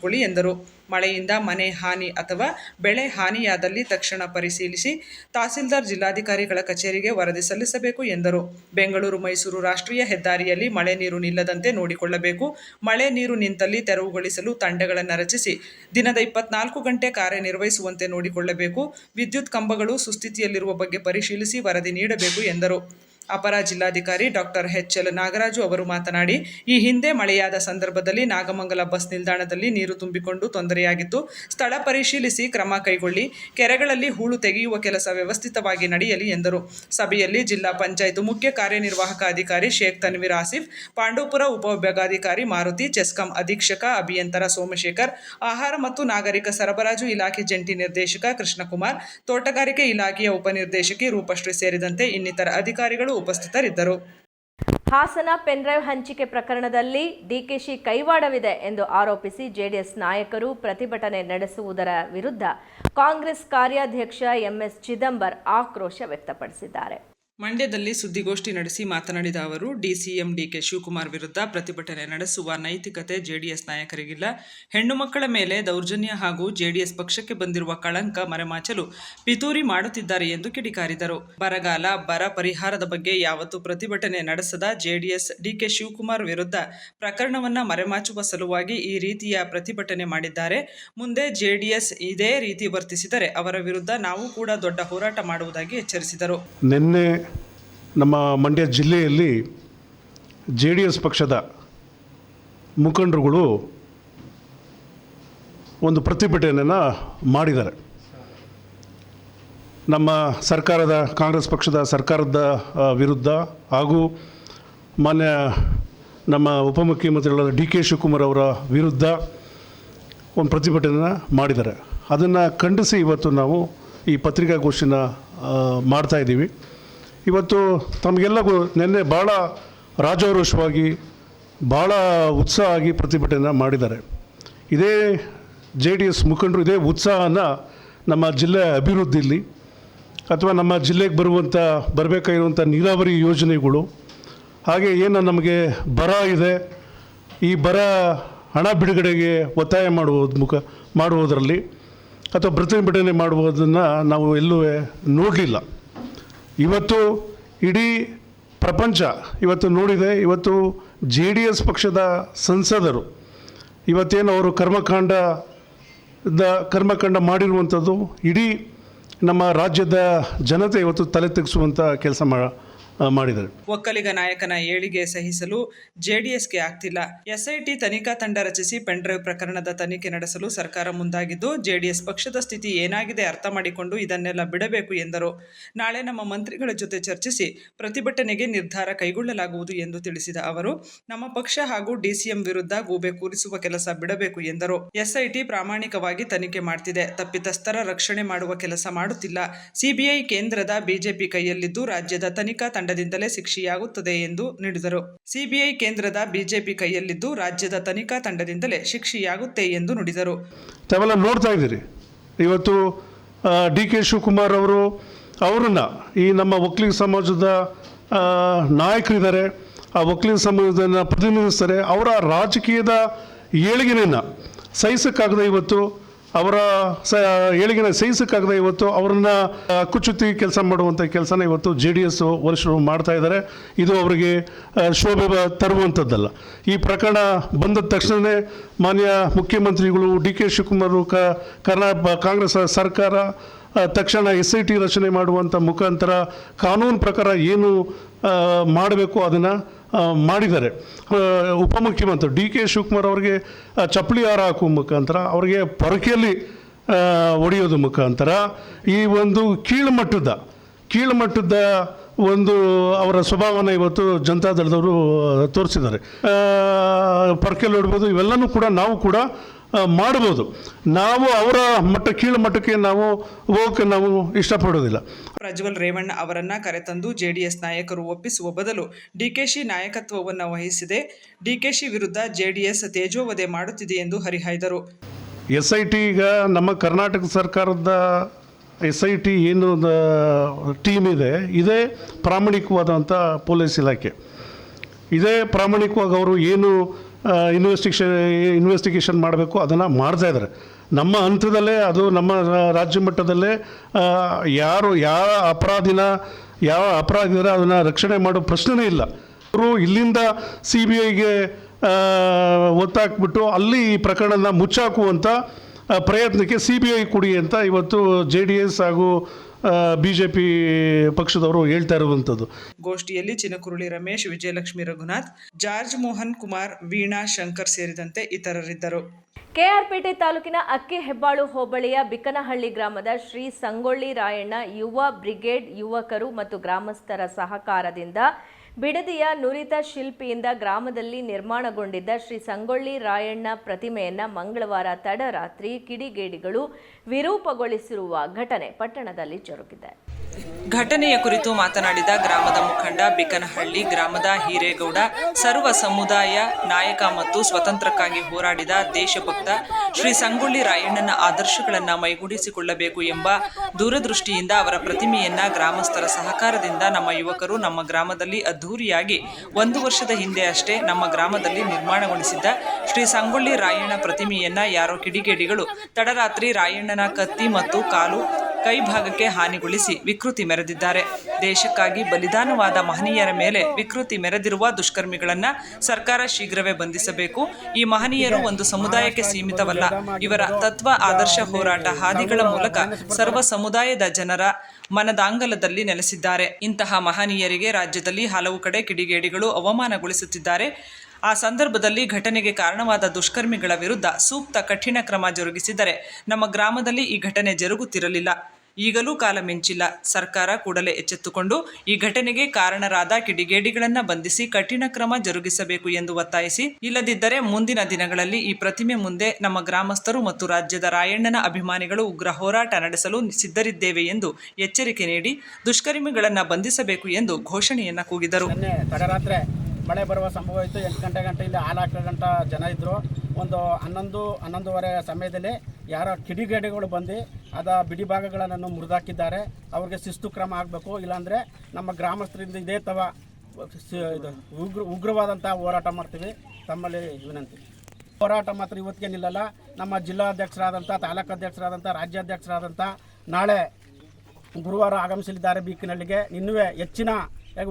ಸಂಗ್ರಹಿಸಿಟ್ಟುಕೊಳ್ಳಿ ಎಂದರು. ಮಳೆಯಿಂದ ಮನೆ ಹಾನಿ ಅಥವಾ ಬೆಳೆ ಹಾನಿಯಾದಲ್ಲಿ ತಕ್ಷಣ ಪರಿಶೀಲಿಸಿ ತಹಸೀಲ್ದಾರ್ ಜಿಲ್ಲಾಧಿಕಾರಿಗಳ ಕಚೇರಿಗೆ ವರದಿ ಸಲ್ಲಿಸಬೇಕು ಎಂದರು. ಬೆಂಗಳೂರು ಮೈಸೂರು ರಾಷ್ಟ್ರೀಯ ಹೆದ್ದಾರಿಯಲ್ಲಿ ಮಳೆ ನೀರು ನಿಲ್ಲದಂತೆ ನೋಡಿಕೊಳ್ಳಬೇಕು. ಮಳೆ ನೀರು ನಿಂತಲ್ಲಿ ತೆರವುಗೊಳಿಸಲು ತಂಡಗಳನ್ನು ರಚಿಸಿ ದಿನದ ಇಪ್ಪತ್ನಾಲ್ಕು ಗಂಟೆ ಕಾರ್ಯನಿರ್ವಹಿಸುವಂತೆ ನೋಡಿಕೊಳ್ಳಬೇಕು. ವಿದ್ಯುತ್ ಕಂಬಗಳು ಸುಸ್ಥಿತಿಯಲ್ಲಿರುವ ಬಗ್ಗೆ ಪರಿಶೀಲಿಸಿ ವರದಿ ನೀಡಬೇಕು ಎಂದರು. ಅಪರ ಜಿಲ್ಲಾಧಿಕಾರಿ ಡಾಕ್ಟರ್ ಎಚ್ ಎಲ್ ನಾಗರಾಜು ಅವರು ಮಾತನಾಡಿ, ಈ ಹಿಂದೆ ಮಳೆಯಾದ ಸಂದರ್ಭದಲ್ಲಿ ನಾಗಮಂಗಲ ಬಸ್ ನಿಲ್ದಾಣದಲ್ಲಿ ನೀರು ತುಂಬಿಕೊಂಡು ತೊಂದರೆಯಾಗಿತ್ತು. ಸ್ಥಳ ಪರಿಶೀಲಿಸಿ ಕ್ರಮ ಕೈಗೊಳ್ಳಿ, ಕೆರೆಗಳಲ್ಲಿ ಹೂಳು ತೆಗೆಯುವ ಕೆಲಸ ವ್ಯವಸ್ಥಿತವಾಗಿ ನಡೆಯಲಿ ಎಂದರು. ಸಭೆಯಲ್ಲಿ ಜಿಲ್ಲಾ ಪಂಚಾಯತ್ ಮುಖ್ಯ ಕಾರ್ಯನಿರ್ವಾಹಕ ಅಧಿಕಾರಿ ಶೇಖ್ ತನ್ವೀರ್ ಆಸಿಫ್ ಪಾಂಡವಪುರ ಉಪವಿಭಾಗಾಧಿಕಾರಿ ಮಾರುತಿ, ಚೆಸ್ಕಾಂ ಅಧೀಕ್ಷಕ ಅಭಿಯಂತರ ಸೋಮಶೇಖರ್, ಆಹಾರ ಮತ್ತು ನಾಗರಿಕ ಸರಬರಾಜು ಇಲಾಖೆ ಜಂಟಿ ನಿರ್ದೇಶಕ ಕೃಷ್ಣಕುಮಾರ್, ತೋಟಗಾರಿಕೆ ಇಲಾಖೆಯ ಉಪನಿರ್ದೇಶಕಿ ರೂಪಶ್ರೀ ಸೇರಿದಂತೆ ಇನ್ನಿತರ ಅಧಿಕಾರಿಗಳು ಉಪಸ್ಥಿತರಿದ್ದರು. ಹಾಸನ ಪೆನ್ಡ್ರೈವ್ ಹಂಚಿಕೆ ಪ್ರಕರಣದಲ್ಲಿ ಡಿಕೆಶಿ ಕೈವಾಡವಿದೆ ಎಂದು ಆರೋಪಿಸಿ ಜೆಡಿಎಸ್ ನಾಯಕರು ಪ್ರತಿಭಟನೆ ನಡೆಸುವುದರ ವಿರುದ್ಧ ಕಾಂಗ್ರೆಸ್ ಕಾರ್ಯಾಧ್ಯಕ್ಷ ಎಂಎಸ್ ಚಿದಂಬರ್ ಆಕ್ರೋಶ ವ್ಯಕ್ತಪಡಿಸಿದ್ದಾರೆ. ಮಂಡ್ಯದಲ್ಲಿ ಸುದ್ದಿಗೋಷ್ಠಿ ನಡೆಸಿ ಮಾತನಾಡಿದ ಅವರು, ಡಿಸಿಎಂ ಡಿಕೆ ಶಿವಕುಮಾರ್ ವಿರುದ್ಧ ಪ್ರತಿಭಟನೆ ನಡೆಸುವ ನೈತಿಕತೆ ಜೆಡಿಎಸ್ ನಾಯಕರಿಗಿಲ್ಲ. ಹೆಣ್ಣು ಮಕ್ಕಳ ಮೇಲೆ ದೌರ್ಜನ್ಯ ಹಾಗೂ ಜೆಡಿಎಸ್ ಪಕ್ಷಕ್ಕೆ ಬಂದಿರುವ ಕಳಂಕ ಮರೆಮಾಚಲು ಪಿತೂರಿ ಮಾಡುತ್ತಿದ್ದಾರೆ ಎಂದು ಕಿಡಿಕಾರಿದರು. ಬರಗಾಲ, ಬರ ಪರಿಹಾರದ ಬಗ್ಗೆ ಯಾವತ್ತೂ ಪ್ರತಿಭಟನೆ ನಡೆಸದ ಜೆಡಿಎಸ್ ಡಿಕೆ ಶಿವಕುಮಾರ್ ವಿರುದ್ಧ ಪ್ರಕರಣವನ್ನ ಮರೆಮಾಚುವ ಸಲುವಾಗಿ ಈ ರೀತಿಯ ಪ್ರತಿಭಟನೆ ಮಾಡಿದ್ದಾರೆ. ಮುಂದೆ ಜೆಡಿಎಸ್ ಇದೇ ರೀತಿ ವರ್ತಿಸಿದರೆ ಅವರ ವಿರುದ್ಧ ನಾವು ಕೂಡ ದೊಡ್ಡ ಹೋರಾಟ ಮಾಡುವುದಾಗಿ ಎಚ್ಚರಿಸಿದರು. ನಿನ್ನೆ ನಮ್ಮ ಮಂಡ್ಯ ಜಿಲ್ಲೆಯಲ್ಲಿ ಜೆ ಡಿ ಎಸ್ ಪಕ್ಷದ ಮುಖಂಡರುಗಳು ಒಂದು ಪ್ರತಿಭಟನೆಯನ್ನು ಮಾಡಿದ್ದಾರೆ. ನಮ್ಮ ಸರ್ಕಾರದ, ಕಾಂಗ್ರೆಸ್ ಪಕ್ಷದ ಸರ್ಕಾರದ ವಿರುದ್ಧ ಹಾಗೂ ಮಾನ್ಯ ನಮ್ಮ ಉಪಮುಖ್ಯಮಂತ್ರಿಗಳಾದ ಡಿ ಕೆ ಶಿವಕುಮಾರ್ ಅವರ ವಿರುದ್ಧ ಒಂದು ಪ್ರತಿಭಟನೆಯನ್ನು ಮಾಡಿದ್ದಾರೆ. ಅದನ್ನು ಖಂಡಿಸಿ ಇವತ್ತು ನಾವು ಈ ಪತ್ರಿಕಾಗೋಷ್ಠಿನ ಮಾಡ್ತಾಯಿದ್ದೀವಿ ಇವತ್ತು ತಮಗೆಲ್ಲಗೂ ನಿನ್ನೆ ಭಾಳ ರಾಜಾರೋಷವಾಗಿ ಭಾಳ ಉತ್ಸಾಹ ಆಗಿ ಪ್ರತಿಭಟನೆ ಮಾಡಿದ್ದಾರೆ. ಇದೇ ಜೆ ಡಿ ಎಸ್ ಮುಖಂಡರು, ಇದೇ ಉತ್ಸಾಹನ ನಮ್ಮ ಜಿಲ್ಲೆ ಅಭಿವೃದ್ಧಿಯಲ್ಲಿ ಅಥವಾ ನಮ್ಮ ಜಿಲ್ಲೆಗೆ ಬರುವಂಥ, ಬರಬೇಕಾಗಿರುವಂಥ ನೀರಾವರಿ ಯೋಜನೆಗಳು, ಹಾಗೆ ಏನು ನಮಗೆ ಬರ ಇದೆ, ಈ ಬರ ಹಣ ಬಿಡುಗಡೆಗೆ ಒತ್ತಾಯ ಮಾಡುವುದು ಮುಖ, ಮಾಡುವುದರಲ್ಲಿ, ಅಥವಾ ಪ್ರತಿಭಟನೆ ಮಾಡುವುದನ್ನು ನಾವು ಎಲ್ಲೂ ನೋಡಲಿಲ್ಲ. ಇವತ್ತು ಇಡೀ ಪ್ರಪಂಚ ಇವತ್ತು ನೋಡಿದೆ, ಇವತ್ತು ಜೆ ಡಿ ಎಸ್ ಪಕ್ಷದ ಸಂಸದರು ಇವತ್ತೇನು ಅವರು ಕರ್ಮಕಾಂಡ ಕರ್ಮಕಾಂಡ ಮಾಡಿರುವಂಥದ್ದು, ಇಡೀ ನಮ್ಮ ರಾಜ್ಯದ ಜನತೆ ಇವತ್ತು ತಲೆ ತೆಗೆಸುವಂಥ ಕೆಲಸ ಮಾ ಆ, ಮಾಡಿದ್ದಾರೆ. ಒಕ್ಕಲಿಗ ನಾಯಕನ ಏಳಿಗೆ ಸಹಿಸಲು ಜೆಡಿಎಸ್ಗೆ ಆಗ್ತಿಲ್ಲ. ಎಸ್ಐಟಿ ತನಿಖಾ ತಂಡ ರಚಿಸಿ ಪೆಂಡ್ರೈವ್ ಪ್ರಕರಣದ ತನಿಖೆ ನಡೆಸಲು ಸರ್ಕಾರ ಮುಂದಾಗಿದ್ದು ಜೆಡಿಎಸ್ ಪಕ್ಷದ ಸ್ಥಿತಿ ಏನಾಗಿದೆ ಅರ್ಥ ಮಾಡಿಕೊಂಡು ಇದನ್ನೆಲ್ಲ ಬಿಡಬೇಕು ಎಂದರು. ನಾಳೆ ನಮ್ಮ ಮಂತ್ರಿಗಳ ಜೊತೆ ಚರ್ಚಿಸಿ ಪ್ರತಿಭಟನೆಗೆ ನಿರ್ಧಾರ ಕೈಗೊಳ್ಳಲಾಗುವುದು ಎಂದು ತಿಳಿಸಿದ ಅವರು ನಮ್ಮ ಪಕ್ಷ ಹಾಗೂ ಡಿಸಿಎಂ ವಿರುದ್ಧ ಗೂಬೆ ಕೂರಿಸುವ ಕೆಲಸ ಬಿಡಬೇಕು ಎಂದರು. ಎಸ್ಐಟಿ ಪ್ರಾಮಾಣಿಕವಾಗಿ ತನಿಖೆ ಮಾಡ್ತಿದೆ. ತಪ್ಪಿತಸ್ಥರ ರಕ್ಷಣೆ ಮಾಡುವ ಕೆಲಸ ಮಾಡುತ್ತಿಲ್ಲ. ಸಿಬಿಐ ಕೇಂದ್ರದ ಬಿಜೆಪಿ ಕೈಯಲ್ಲಿದ್ದು ರಾಜ್ಯದ ತನಿಖಾ ತಂಡದಿಂದಲೇ ಶಿಕ್ಷೆಯಾಗುತ್ತದೆ ಎಂದು ನುಡಿದರು. ಸಿಬಿಐ ಕೇಂದ್ರದ ಬಿಜೆಪಿ ಕೈಯಲ್ಲಿದ್ದು ರಾಜ್ಯದ ತನಿಖಾ ತಂಡದಿಂದಲೇ ಶಿಕ್ಷೆಯಾಗುತ್ತೆ ಎಂದು ನುಡಿದರು. ತಾವೆಲ್ಲ ನೋಡ್ತಾ ಇದ್ದೀರಿ. ಇವತ್ತು ಡಿ ಕೆ ಶಿವಕುಮಾರ್ ಅವರು, ಅವರನ್ನು ಈ ನಮ್ಮ ಒಕ್ಕಲಿಗ ಸಮಾಜದ ನಾಯಕರಿದ್ದಾರೆ. ಆ ಒಕ್ಕಲಿಗ ಸಮಾಜದ ಪ್ರತಿನಿಧಿಸ್ತಾರೆ. ಅವರ ರಾಜಕೀಯದ ಏಳಿಗೆನ ಸಹಿಸಕ್ಕಾಗದೆ ಇವತ್ತು ಅವರ ಸ, ಏಳಿಗೆನ ಸಹಿಸಕ್ಕಾಗದೆ ಇವತ್ತು ಅವರನ್ನು ಕುಚ್ಚುತ್ತಿ ಕೆಲಸ ಮಾಡುವಂಥ ಕೆಲಸನ ಇವತ್ತು ಜೆ ಡಿ ಎಸ್ ವರಿಷ್ಠರು ಮಾಡ್ತಾ ಇದ್ದಾರೆ. ಇದು ಅವರಿಗೆ ಶೋಭೆ ತರುವಂಥದ್ದಲ್ಲ ಈ ಪ್ರಕರಣ ಬಂದ ತಕ್ಷಣವೇ ಮಾನ್ಯ ಮುಖ್ಯಮಂತ್ರಿಗಳು ಡಿ ಕೆ ಶಿವಕುಮಾರ್ ಕರ್ನಾಟಕ ಕರ್ನಾ ಕಾಂಗ್ರೆಸ್ ಸರ್ಕಾರ ತಕ್ಷಣ ಎಸ್ ಐ ಟಿ ರಚನೆ ಮಾಡುವಂಥ ಮುಖಾಂತರ ಕಾನೂನು ಪ್ರಕಾರ ಏನು ಮಾಡಬೇಕು ಅದನ್ನು ಮಾಡಿದ್ದಾರೆ. ಉಪಮುಖ್ಯಮಂತ್ರಿ ಡಿ ಕೆ ಶಿವಕುಮಾರ್ ಅವರಿಗೆ ಚಪ್ಪಲಿ ಹಾರ ಹಾಕುವ ಮುಖಾಂತರ ಅವರಿಗೆ ಪೊರಕೆಯಲ್ಲಿ ಒಡೆಯೋದು ಮುಖಾಂತರ ಈ ಒಂದು ಕೀಳುಮಟ್ಟದ ಕೀಳುಮಟ್ಟದ ಒಂದು ಅವರ ಸ್ವಭಾವನ ಇವತ್ತು ಜನತಾದಳದವರು ತೋರಿಸಿದ್ದಾರೆ. ಪೊರಕೆಯಲ್ಲಿ ಹೊಡ್ಬೋದು ಇವೆಲ್ಲನೂ ಕೂಡ ನಾವು ಕೂಡ ಮಾಡ್ಬೋದು. ನಾವು ಅವರ ಮಟ್ಟ ಕೀಳು ಮಟ್ಟಕ್ಕೆ ನಾವು ಹೋಗಕ್ಕೆ ನಾವು ಇಷ್ಟಪಡೋದಿಲ್ಲ. ಪ್ರಜ್ವಲ್ ರೇವಣ್ಣ ಅವರನ್ನ ಕರೆತಂದು ಜೆಡಿಎಸ್ ನಾಯಕರು ಒಪ್ಪಿಸುವ ಬದಲು ಡಿಕೆಶಿ ನಾಯಕತ್ವವನ್ನು ವಹಿಸಿದೆ. ಡಿಕೆಶಿ ವಿರುದ್ಧ ಜೆಡಿಎಸ್ ತೇಜೋವಧೆ ಮಾಡುತ್ತಿದೆ ಎಂದು ಹರಿಹಾಯ್ದರು. ಎಸ್ ಐ ಟಿ ಈಗ ನಮ್ಮ ಕರ್ನಾಟಕ ಸರ್ಕಾರದ ಎಸ್ ಐ ಟಿ ಏನು ಟೀಮ್ ಇದೆ ಇದೇ ಪ್ರಾಮಾಣಿಕವಾದಂಥ ಪೊಲೀಸ್ ಇಲಾಖೆ. ಇದೇ ಪ್ರಾಮಾಣಿಕವಾಗಿ ಅವರು ಏನು ಇನ್ವೆಸ್ಟಿಗೇಷನ್ ಇನ್ವೆಸ್ಟಿಗೇಷನ್ ಮಾಡಬೇಕು, ಅದನ್ನು ಮಾಡ್ತಾ ಇದ್ದಾರೆ ನಮ್ಮ ಹಂತದಲ್ಲೇ ಅದು ನಮ್ಮ ರಾಜ್ಯ ಮಟ್ಟದಲ್ಲೇ ಯಾರು, ಯಾವ ಅಪರಾಧಿನ ಯಾವ ಅಪರಾಧಿನ ಅದನ್ನು ರಕ್ಷಣೆ ಮಾಡೋ ಪ್ರಶ್ನೆನೇ ಇಲ್ಲ. ಅವರು ಇಲ್ಲಿಂದ ಸಿ ಬಿ ಐಗೆ ಒತ್ತಾಕ್ಬಿಟ್ಟು ಅಲ್ಲಿ ಈ ಪ್ರಕರಣನ ಮುಚ್ಚಾಕುವಂಥ ಪ್ರಯತ್ನಕ್ಕೆ ಸಿ ಬಿ ಐ ಕೊಡಿ ಅಂತ ಇವತ್ತು ಜೆ ಡಿ ಎಸ್ ಹಾಗೂ ಬಿ ಜೆ ಪಿ ಪಕ್ಷದವರು ಹೇಳ್ತಾ ಇರುವಂಥದ್ದು. ಗೋಷ್ಠಿಯಲ್ಲಿ ಚಿನಕುರುಳಿ ರಮೇಶ್ ವಿಜಯಲಕ್ಷ್ಮಿ ರಘುನಾಥ್ ಜಾರ್ಜ್ ಮೋಹನ್ ಕುಮಾರ್ ವೀಣಾ ಶಂಕರ್ ಸೇರಿದಂತೆ ಇತರರಿದ್ದರು. ಕೆಆರ್ಪೇಟೆ ತಾಲೂಕಿನ ಅಕ್ಕಿ ಹೆಬ್ಬಾಳು ಹೋಬಳಿಯ ಬಿಕ್ಕನಹಳ್ಳಿ ಗ್ರಾಮದ ಶ್ರೀ ಸಂಗೊಳ್ಳಿ ರಾಯಣ್ಣ ಯುವ ಬ್ರಿಗೇಡ್ ಯುವಕರು ಮತ್ತು ಗ್ರಾಮಸ್ಥರ ಸಹಕಾರದಿಂದ ಬಿಡದಿಯ ನುರಿತ ಶಿಲ್ಪಿಯಿಂದ ಗ್ರಾಮದಲ್ಲಿ ನಿರ್ಮಾಣಗೊಂಡಿದ್ದ ಶ್ರೀ ಸಂಗೊಳ್ಳಿ ರಾಯಣ್ಣ ಪ್ರತಿಮೆಯನ್ನ ಮಂಗಳವಾರ ತಡರಾತ್ರಿ ಕಿಡಿಗೇಡಿಗಳು ವಿರೂಪಗೊಳಿಸಿರುವ ಘಟನೆ ಪಟ್ಟಣದಲ್ಲಿ ಜರುಗಿದೆ. ಘಟನೆಯ ಕುರಿತು ಮಾತನಾಡಿದ ಗ್ರಾಮದ ಮುಖಂಡ ಬಿಕನಹಳ್ಳಿ, ಗ್ರಾಮದ ಹಿರೇಗೌಡ, ಸರ್ವ ಸಮುದಾಯ ನಾಯಕ ಮತ್ತು ಸ್ವತಂತ್ರಕ್ಕಾಗಿ ಹೋರಾಡಿದ ದೇಶಭಕ್ತ ಶ್ರೀ ಸಂಗೊಳ್ಳಿ ರಾಯಣ್ಣನ ಆದರ್ಶಗಳನ್ನು ಮೈಗೂಡಿಸಿಕೊಳ್ಳಬೇಕು ಎಂಬ ದೂರದೃಷ್ಟಿಯಿಂದ ಅವರ ಪ್ರತಿಮೆಯನ್ನ ಗ್ರಾಮಸ್ಥರ ಸಹಕಾರದಿಂದ ನಮ್ಮ ಯುವಕರು ನಮ್ಮ ಗ್ರಾಮದಲ್ಲಿ ಅದ್ಧೂರಿಯಾಗಿ ಒಂದು ವರ್ಷದ ಹಿಂದೆ ಅಷ್ಟೇ ನಮ್ಮ ಗ್ರಾಮದಲ್ಲಿ ನಿರ್ಮಾಣಗೊಳಿಸಿದ್ದ ಶ್ರೀ ಸಂಗೊಳ್ಳಿ ರಾಯಣ್ಣ ಪ್ರತಿಮೆಯನ್ನ ಯಾರೋ ಕಿಡಿಗೇಡಿಗಳು ತಡರಾತ್ರಿ ರಾಯಣ್ಣನ ಕತ್ತಿ ಮತ್ತು ಕಾಲು ಕೈ ಭಾಗಕ್ಕೆ ಹಾನಿಗೊಳಿಸಿ ವಿಕೃತಿ ಮೆರೆದಿದ್ದಾರೆ. ದೇಶಕ್ಕಾಗಿ ಬಲಿದಾನವಾದ ಮಹನೀಯರ ಮೇಲೆ ವಿಕೃತಿ ಮೆರೆದಿರುವ ದುಷ್ಕರ್ಮಿಗಳನ್ನು ಸರ್ಕಾರ ಶೀಘ್ರವೇ ಬಂಧಿಸಬೇಕು. ಈ ಮಹನೀಯರು ಒಂದು ಸಮುದಾಯಕ್ಕೆ ಸೀಮಿತವಲ್ಲ. ಇವರ ತತ್ವ, ಆದರ್ಶ ಹೋರಾಟ ಹಾದಿಗಳ ಮೂಲಕ ಸರ್ವ ಸಮುದಾಯದ ಜನರ ಮನದಾಂಗಲದಲ್ಲಿ ನೆಲೆಸಿದ್ದಾರೆ. ಇಂತಹ ಮಹನೀಯರಿಗೆ ರಾಜ್ಯದಲ್ಲಿ ಹಲವು ಕಡೆ ಕಿಡಿಗೇಡಿಗಳು ಅವಮಾನಗೊಳಿಸುತ್ತಿದ್ದಾರೆ. ಆ ಸಂದರ್ಭದಲ್ಲಿ ಘಟನೆಗೆ ಕಾರಣವಾದ ದುಷ್ಕರ್ಮಿಗಳ ವಿರುದ್ಧ ಸೂಕ್ತ ಕಠಿಣ ಕ್ರಮ ಜರುಗಿಸಿದರೆ ನಮ್ಮ ಗ್ರಾಮದಲ್ಲಿ ಈ ಘಟನೆ ಜರುಗುತ್ತಿರಲಿಲ್ಲ. ಈಗಲೂ ಕಾಲ ಮಿಂಚಿಲ್ಲ. ಸರ್ಕಾರ ಕೂಡಲೇ ಎಚ್ಚೆತ್ತುಕೊಂಡು ಈ ಘಟನೆಗೆ ಕಾರಣರಾದ ಕಿಡಿಗೇಡಿಗಳನ್ನು ಬಂಧಿಸಿ ಕಠಿಣ ಕ್ರಮ ಜರುಗಿಸಬೇಕು ಎಂದು ಒತ್ತಾಯಿಸಿ, ಇಲ್ಲದಿದ್ದರೆ ಮುಂದಿನ ದಿನಗಳಲ್ಲಿ ಈ ಪ್ರತಿಮೆ ಮುಂದೆ ನಮ್ಮ ಗ್ರಾಮಸ್ಥರು ಮತ್ತು ರಾಜ್ಯದ ರಾಯಣ್ಣನ ಅಭಿಮಾನಿಗಳು ಉಗ್ರ ಹೋರಾಟ ನಡೆಸಲು ಸಿದ್ಧರಿದ್ದೇವೆ ಎಂದು ಎಚ್ಚರಿಕೆ ನೀಡಿ ದುಷ್ಕರ್ಮಿಗಳನ್ನು ಬಂಧಿಸಬೇಕು ಎಂದು ಘೋಷಣೆಯನ್ನ ಕೂಗಿದರು. ಮಳೆ ಬರುವ ಸಂಭವ ಇತ್ತು ಎಂಟು ಗಂಟೆ ಗಂಟೆ ಇಲ್ಲಿ ಹಾಲು ಹಾಕೋಗಂಟ ಜನ ಇದ್ದರು ಒಂದು ಹನ್ನೊಂದು, ಹನ್ನೊಂದುವರೆ ಸಮಯದಲ್ಲಿ ಯಾರೋ ಕಿಡಿಗೇಡಿಗಳು ಬಂದು ಅದ ಬಿಡಿ ಭಾಗಗಳನ್ನು ಮುರಿದಾಕಿದ್ದಾರೆ. ಅವ್ರಿಗೆ ಶಿಸ್ತು ಕ್ರಮ ಆಗಬೇಕು. ಇಲ್ಲಾಂದರೆ ನಮ್ಮ ಗ್ರಾಮಸ್ಥರಿಂದ ಇದೇ ತವ ಉಗ್ರ ಉಗ್ರವಾದಂಥ ಹೋರಾಟ ಮಾಡ್ತೀವಿ. ತಮ್ಮಲ್ಲಿ ವಿನಂತಿ. ಹೋರಾಟ ಮಾತ್ರ ಇವತ್ತಿಗೆ ನಿಲ್ಲಲ್ಲ. ನಮ್ಮ ಜಿಲ್ಲಾಧ್ಯಕ್ಷರಾದಂಥ ತಾಲೂಕಾಧ್ಯಕ್ಷರಾದಂಥ ರಾಜ್ಯಾಧ್ಯಕ್ಷರಾದಂಥ ನಾಳೆ ಗುರುವಾರ ಆಗಮಿಸಲಿದ್ದಾರೆ ಬೀಕಿನಳ್ಳಿಗೆ ಇನ್ನೂ ಹೆಚ್ಚಿನ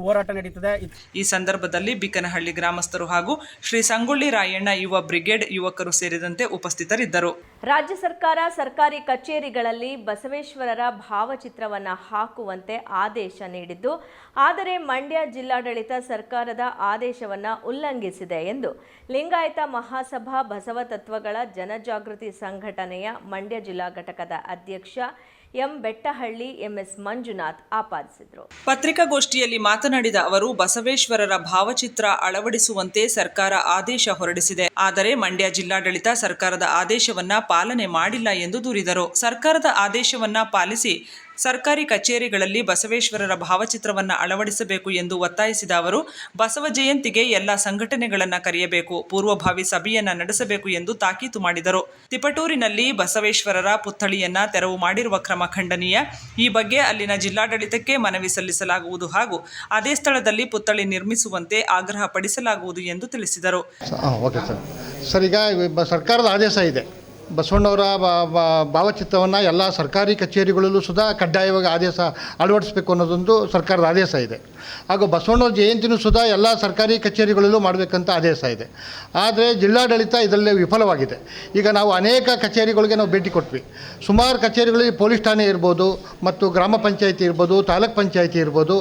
ಹೋರಾಟ ನಡೀತದೆ? ಈ ಸಂದರ್ಭದಲ್ಲಿ ಬಿಕನಹಳ್ಳಿ ಗ್ರಾಮಸ್ಥರು ಹಾಗೂ ಶ್ರೀ ಸಂಗೊಳ್ಳಿ ರಾಯಣ್ಣ ಯುವ ಬ್ರಿಗೇಡ್ ಯುವಕರು ಸೇರಿದಂತೆ ಉಪಸ್ಥಿತರಿದ್ದರು. ರಾಜ್ಯ ಸರ್ಕಾರ ಸರ್ಕಾರಿ ಕಚೇರಿಗಳಲ್ಲಿ ಬಸವೇಶ್ವರರ ಭಾವಚಿತ್ರವನ್ನು ಹಾಕುವಂತೆ ಆದೇಶ ನೀಡಿದ್ದು ಆದರೆ ಮಂಡ್ಯ ಜಿಲ್ಲಾಡಳಿತ ಸರ್ಕಾರದ ಆದೇಶವನ್ನು ಉಲ್ಲಂಘಿಸಿದೆ ಎಂದು ಲಿಂಗಾಯತ ಮಹಾಸಭಾ ಬಸವ ತತ್ವಗಳ ಜನಜಾಗೃತಿ ಸಂಘಟನೆಯ ಮಂಡ್ಯ ಜಿಲ್ಲಾ ಘಟಕದ ಅಧ್ಯಕ್ಷ ಎಂ ಬೆಟ್ಟಹಳ್ಳಿ ಎಂಎಸ್ ಮಂಜುನಾಥ್ ಆಪಾದಿಸಿದರು. ಪತ್ರಿಕಾಗೋಷ್ಠಿಯಲ್ಲಿ ಮಾತನಾಡಿದ ಅವರು, ಬಸವೇಶ್ವರರ ಭಾವಚಿತ್ರ ಅಳವಡಿಸುವಂತೆ ಸರ್ಕಾರ ಆದೇಶ ಹೊರಡಿಸಿದೆ. ಆದರೆ ಮಂಡ್ಯ ಜಿಲ್ಲಾಡಳಿತ ಸರ್ಕಾರದ ಆದೇಶವನ್ನ ಪಾಲನೆ ಮಾಡಿಲ್ಲ ಎಂದು ದೂರಿದರು. ಸರ್ಕಾರದ ಆದೇಶವನ್ನ ಪಾಲಿಸಿ ಸರ್ಕಾರಿ ಕಚೇರಿಗಳಲ್ಲಿ ಬಸವೇಶ್ವರರ ಭಾವಚಿತ್ರವನ್ನ ಅಳವಡಿಸಬೇಕು ಎಂದು ಒತ್ತಾಯಿಸಿದ ಅವರು, ಬಸವ ಜಯಂತಿಗೆ ಎಲ್ಲ ಸಂಘಟನೆಗಳನ್ನು ಕರೆಯಬೇಕು, ಪೂರ್ವಭಾವಿ ಸಭೆಯನ್ನ ನಡೆಸಬೇಕು ಎಂದು ತಾಕೀತು ಮಾಡಿದರು. ತಿಪಟೂರಿನಲ್ಲಿ ಬಸವೇಶ್ವರರ ಪುತ್ಥಳಿಯನ್ನ ತೆರವು ಮಾಡಿರುವ ಕ್ರಮ ಖಂಡನೀಯ. ಈ ಬಗ್ಗೆ ಅಲ್ಲಿನ ಜಿಲ್ಲಾಡಳಿತಕ್ಕೆ ಮನವಿ ಸಲ್ಲಿಸಲಾಗುವುದು ಹಾಗೂ ಅದೇ ಸ್ಥಳದಲ್ಲಿ ಪುತ್ಥಳಿ ನಿರ್ಮಿಸುವಂತೆ ಆಗ್ರಹ ಪಡಿಸಲಾಗುವುದು ಎಂದು ತಿಳಿಸಿದರು. ಸರ್, ಈಗ ಸರ್ಕಾರದ ಆದೇಶ ಇದೆ. ಬಸವಣ್ಣವರ ಭಾವಚಿತ್ರವನ್ನು ಎಲ್ಲ ಸರ್ಕಾರಿ ಕಚೇರಿಗಳಲ್ಲೂ ಸುದಾ ಕಡ್ಡಾಯವಾಗಿ ಆದೇಶ ಅಳವಡಿಸಬೇಕು ಅನ್ನೋದೊಂದು ಸರ್ಕಾರದ ಆದೇಶ ಇದೆ. ಹಾಗೂ ಬಸವಣ್ಣವ್ರ ಜಯಂತಿನೂ ಸುದಾ ಎಲ್ಲ ಸರ್ಕಾರಿ ಕಚೇರಿಗಳಲ್ಲೂ ಮಾಡಬೇಕಂತ ಆದೇಶ ಇದೆ. ಆದರೆ ಜಿಲ್ಲಾಡಳಿತ ಇದರಲ್ಲಿ ವಿಫಲವಾಗಿದೆ. ಈಗ ನಾವು ಅನೇಕ ಕಚೇರಿಗಳಿಗೆ ನಾವು ಭೇಟಿ ಕೊಟ್ವಿ. ಸುಮಾರು ಕಚೇರಿಗಳಲ್ಲಿ ಪೊಲೀಸ್ ಠಾಣೆ ಇರ್ಬೋದು, ಮತ್ತು ಗ್ರಾಮ ಪಂಚಾಯಿತಿ ಇರ್ಬೋದು, ತಾಲೂಕ್ ಪಂಚಾಯಿತಿ ಇರ್ಬೋದು.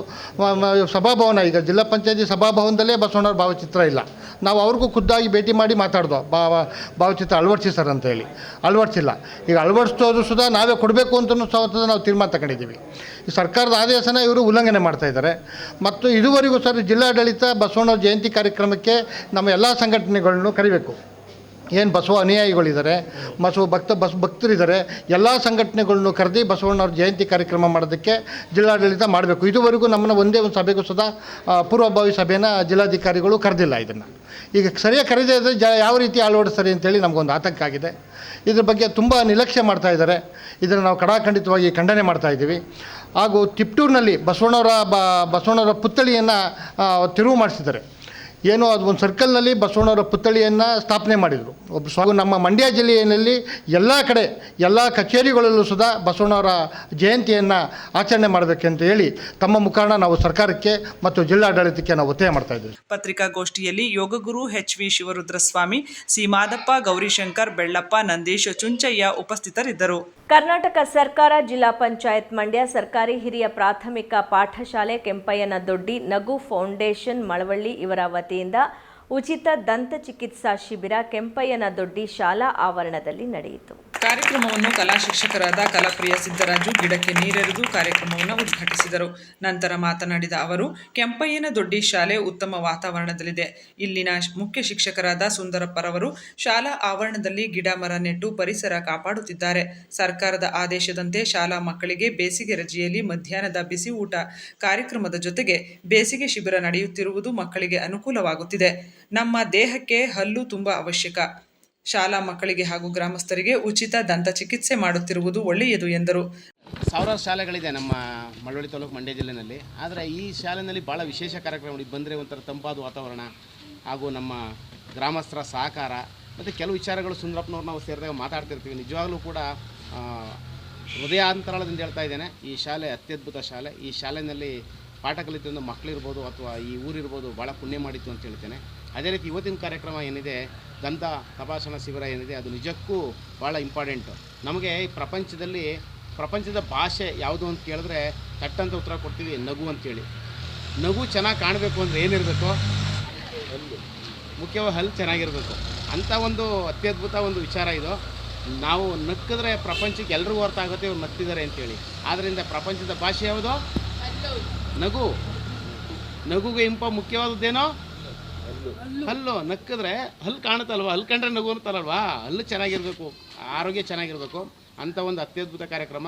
ಸಭಾಭವನ ಈಗ ಜಿಲ್ಲಾ ಪಂಚಾಯತಿ ಸಭಾಭವನದಲ್ಲೇ ಬಸವಣ್ಣವ್ರ ಭಾವಚಿತ್ರ ಇಲ್ಲ. ನಾವು ಅವ್ರಿಗೂ ಖುದ್ದಾಗಿ ಭೇಟಿ ಮಾಡಿ ಮಾತಾಡ್ದೋ ಭಾವ ಭಾವಚಿತ್ರ ಅಳವಡಿಸಿ ಸರ್ ಅಂತ ಹೇಳಿ. ಅಳವಡಿಸಿಲ್ಲ. ಈಗ ಅಳವಡಿಸೋದು ಸುಧಾ ನಾವೇ ಕೊಡಬೇಕು ಅಂತ ನಾವು ತೀರ್ಮಾನ ತಗೊಂಡಿದ್ದೀವಿ. ಸರ್ಕಾರದ ಆದೇಶನ ಇವರು ಉಲ್ಲಂಘನೆ ಮಾಡ್ತಾ ಇದ್ದಾರೆ. ಮತ್ತು ಇದುವರೆಗೂ ಸರ್ ಜಿಲ್ಲಾಡಳಿತ ಬಸವಣ್ಣ ಜಯಂತಿ ಕಾರ್ಯಕ್ರಮಕ್ಕೆ ನಮ್ಮ ಎಲ್ಲ ಸಂಘಟನೆಗಳನ್ನು ಕರಿಬೇಕು. ಏನು ಬಸವ ಅನುಯಾಯಿಗಳಿದ್ದಾರೆ, ಬಸವ ಭಕ್ತ ಬಸ್ ಭಕ್ತರಿದ್ದಾರೆ, ಎಲ್ಲ ಸಂಘಟನೆಗಳನ್ನು ಕರೆದು ಬಸವಣ್ಣವ್ರ ಜಯಂತಿ ಕಾರ್ಯಕ್ರಮ ಮಾಡೋದಕ್ಕೆ ಜಿಲ್ಲಾಡಳಿತ ಮಾಡಬೇಕು. ಇದುವರೆಗೂ ನಮ್ಮನ್ನು ಒಂದೇ ಒಂದು ಸಭೆಗೂ ಸದ ಪೂರ್ವಭಾವಿ ಸಭೆನ ಜಿಲ್ಲಾಧಿಕಾರಿಗಳು ಕರೆದಿಲ್ಲ ಇದನ್ನು. ಈಗ ಸರಿಯಾಗಿ ಕರೆದೇ ಇದ್ದರೆ ಜ, ಯಾವ ರೀತಿ ಅಳವಡಿಸ್ತಾರೆ ಅಂತೇಳಿ ನಮಗೊಂದು ಆತಂಕ ಆಗಿದೆ. ಇದ್ರ ಬಗ್ಗೆ ತುಂಬ ನಿರ್ಲಕ್ಷ್ಯ ಮಾಡ್ತಾ ಇದ್ದಾರೆ. ಇದನ್ನು ನಾವು ಕಡಾಖಂಡಿತವಾಗಿ ಖಂಡನೆ ಮಾಡ್ತಾ ಇದ್ದೀವಿ. ಹಾಗೂ ತಿಪ್ಟೂರಿನಲ್ಲಿ ಬಸವಣ್ಣವರ ಬಸವಣ್ಣವರ ಪುತ್ಥಳಿಯನ್ನು ತಿರುವು ಮಾಡಿಸಿದ್ದಾರೆ. ಏನು ಅದು ಒಂದು ಸರ್ಕಲ್ನಲ್ಲಿ ಬಸವಣ್ಣವರ ಪುತ್ಥಳಿಯನ್ನು ಸ್ಥಾಪನೆ ಮಾಡಿದರು. ಒಬ್ಬ ಸ್ವಾಮಿ ನಮ್ಮ ಮಂಡ್ಯ ಜಿಲ್ಲೆಯಲ್ಲಿ ಎಲ್ಲ ಕಡೆ ಎಲ್ಲ ಕಚೇರಿಗಳಲ್ಲೂ ಸುದಾ ಬಸವಣ್ಣವರ ಜಯಂತಿಯನ್ನು ಆಚರಣೆ ಮಾಡಬೇಕಂತ ಹೇಳಿ ತಮ್ಮ ಮುಖಾಂತರ ನಾವು ಸರ್ಕಾರಕ್ಕೆ ಮತ್ತು ಜಿಲ್ಲಾಡಳಿತಕ್ಕೆ ನಾವು ಒತ್ತಾಯ ಮಾಡ್ತಾ ಇದ್ದೀವಿ. ಪತ್ರಿಕಾಗೋಷ್ಠಿಯಲ್ಲಿ ಯೋಗಗುರು H V Shivarudraswamy C Madappa Gowrishankar Bellappa Nandish Chunchaiah ಉಪಸ್ಥಿತರಿದ್ದರು. ಕರ್ನಾಟಕ ಸರ್ಕಾರ ಜಿಲ್ಲಾ ಪಂಚಾಯತ್ ಮಂಡ್ಯ ಸರ್ಕಾರಿ ಹಿರಿಯ ಪ್ರಾಥಮಿಕ ಪಾಠಶಾಲೆ ಕೆಂಪಯ್ಯನ ದೊಡ್ಡಿ ನಗು ಫೌಂಡೇಶನ್ ಮಳವಳ್ಳಿ ಇವರ ವತಿಯಿಂದ ಉಚಿತ ದಂತ ಚಿಕಿತ್ಸಾ ಶಿಬಿರ ಕೆಂಪಯ್ಯನ ದೊಡ್ಡಿ ಶಾಲಾ ಆವರಣದಲ್ಲಿ ನಡೆಯಿತು. ಕಾರ್ಯಕ್ರಮವನ್ನು ಕಲಾ ಶಿಕ್ಷಕರಾದ ಕಲಾಪ್ರಿಯ ಸಿದ್ದರಾಜು ಗಿಡಕ್ಕೆ ನೀರೆರೆದು ಕಾರ್ಯಕ್ರಮವನ್ನು ಉದ್ಘಾಟಿಸಿದರು. ನಂತರ ಮಾತನಾಡಿದ ಅವರು, ಕೆಂಪಯ್ಯನ ದೊಡ್ಡಿ ಶಾಲೆ ಉತ್ತಮ ವಾತಾವರಣದಲ್ಲಿದೆ. ಇಲ್ಲಿನ ಮುಖ್ಯ ಶಿಕ್ಷಕರಾದ ಸುಂದರಪ್ಪರವರು ಶಾಲಾ ಆವರಣದಲ್ಲಿ ಗಿಡ, ಮರ ನೆಟ್ಟು ಪರಿಸರ ಕಾಪಾಡುತ್ತಿದ್ದಾರೆ. ಸರ್ಕಾರದ ಆದೇಶದಂತೆ ಶಾಲಾ ಮಕ್ಕಳಿಗೆ ಬೇಸಿಗೆ ರಜೆಯಲ್ಲಿ ಮಧ್ಯಾಹ್ನದ ಬಿಸಿ ಊಟ ಕಾರ್ಯಕ್ರಮದ ಜೊತೆಗೆ ಬೇಸಿಗೆ ಶಿಬಿರ ನಡೆಯುತ್ತಿರುವುದು ಮಕ್ಕಳಿಗೆ ಅನುಕೂಲವಾಗುತ್ತಿದೆ. ನಮ್ಮ ದೇಹಕ್ಕೆ ಹಲ್ಲು ತುಂಬ ಅವಶ್ಯಕ. ಶಾಲಾ ಮಕ್ಕಳಿಗೆ ಹಾಗೂ ಗ್ರಾಮಸ್ಥರಿಗೆ ಉಚಿತ ದಂತ ಚಿಕಿತ್ಸೆ ಮಾಡುತ್ತಿರುವುದು ಒಳ್ಳೆಯದು ಎಂದರು. ಸಾವಿರಾರು ಶಾಲೆಗಳಿದೆ ನಮ್ಮ ಮಳವಳ್ಳಿ ತಾಲೂಕು ಮಂಡ್ಯ ಜಿಲ್ಲೆಯಲ್ಲಿ ಆದರೆ ಈ ಶಾಲೆಯಲ್ಲಿ ಭಾಳ ವಿಶೇಷ ಕಾರ್ಯಕ್ರಮ ಬಂದರೆ ಒಂಥರ ತಂಪಾದ ವಾತಾವರಣ ಹಾಗೂ ನಮ್ಮ ಗ್ರಾಮಸ್ಥರ ಸಹಕಾರ ಮತ್ತು ಕೆಲವು ವಿಚಾರಗಳು ಸುಂದರಪ್ಪನವ್ರು ನಾವು ಸೇರಿದಾಗ ಮಾತಾಡ್ತಿರ್ತೀವಿ. ನಿಜವಾಗಲೂ ಕೂಡ ಹೃದಯ ಅಂತರಾಳದಿಂದ ಹೇಳ್ತಾ ಇದ್ದೇನೆ, ಈ ಶಾಲೆ ಅತ್ಯದ್ಭುತ ಶಾಲೆ. ಈ ಶಾಲೆಯಲ್ಲಿ ಪಾಠ ಕಲಿತಿರುವ ಮಕ್ಕಳಿರ್ಬೋದು ಅಥವಾ ಈ ಊರಿರ್ಬೋದು ಭಾಳ ಪುಣ್ಯ ಮಾಡಿತ್ತು ಅಂತ ಹೇಳ್ತೇನೆ. ಅದೇ ರೀತಿ ಇವತ್ತಿನ ಕಾರ್ಯಕ್ರಮ ಏನಿದೆ, ದಂತ ತಪಾಸಣಾ ಶಿಬಿರ ಏನಿದೆ, ಅದು ನಿಜಕ್ಕೂ ಭಾಳ ಇಂಪಾರ್ಟೆಂಟು ನಮಗೆ ಈ ಪ್ರಪಂಚದಲ್ಲಿ, ಪ್ರಪಂಚದ ಭಾಷೆ ಯಾವುದು ಅಂತ ಕೇಳಿದ್ರೆ ತಟ್ಟಂತ ಉತ್ತರ ಕೊಡ್ತೀವಿ, ನಗು ಅಂತೇಳಿ. ನಗು ಚೆನ್ನಾಗಿ ಕಾಣಬೇಕು ಅಂದರೆ ಏನಿರಬೇಕು? ಮುಖ್ಯವಾಗಿ ಹಲ್ಲು ಚೆನ್ನಾಗಿರಬೇಕು. ಅಂಥ ಒಂದು ಅತ್ಯದ್ಭುತ ಒಂದು ವಿಚಾರ ಇದು. ನಾವು ನಕ್ಕಿದ್ರೆ ಪ್ರಪಂಚಕ್ಕೆ ಎಲ್ರಿಗೂ ಅರ್ಥ ಆಗುತ್ತೆ, ಇವ್ರು ನಗ್ತಿದ್ದಾರೆ ಅಂತೇಳಿ. ಆದ್ದರಿಂದ ಪ್ರಪಂಚದ ಭಾಷೆ ಯಾವುದು? ನಗು. ನಗುಗೆ ಇಂಪ ಮುಖ್ಯವಾದದ್ದೇನೋ? ಹಲ್ಲು. ನಕ್ಕಿದ್ರೆ ಹಲ್ಲು ಕಾಣುತ್ತಲ್ವಾ? ಹಲ್ಲು ಕಂಡ್ರೆ ನಗು ಅಂತಲ್ವಾ ಹಲ್ಲು ಚೆನ್ನಾಗಿರ್ಬೇಕು, ಆರೋಗ್ಯ ಚೆನ್ನಾಗಿರಬೇಕು. ಅಂಥ ಒಂದು ಅತ್ಯದ್ಭುತ ಕಾರ್ಯಕ್ರಮ.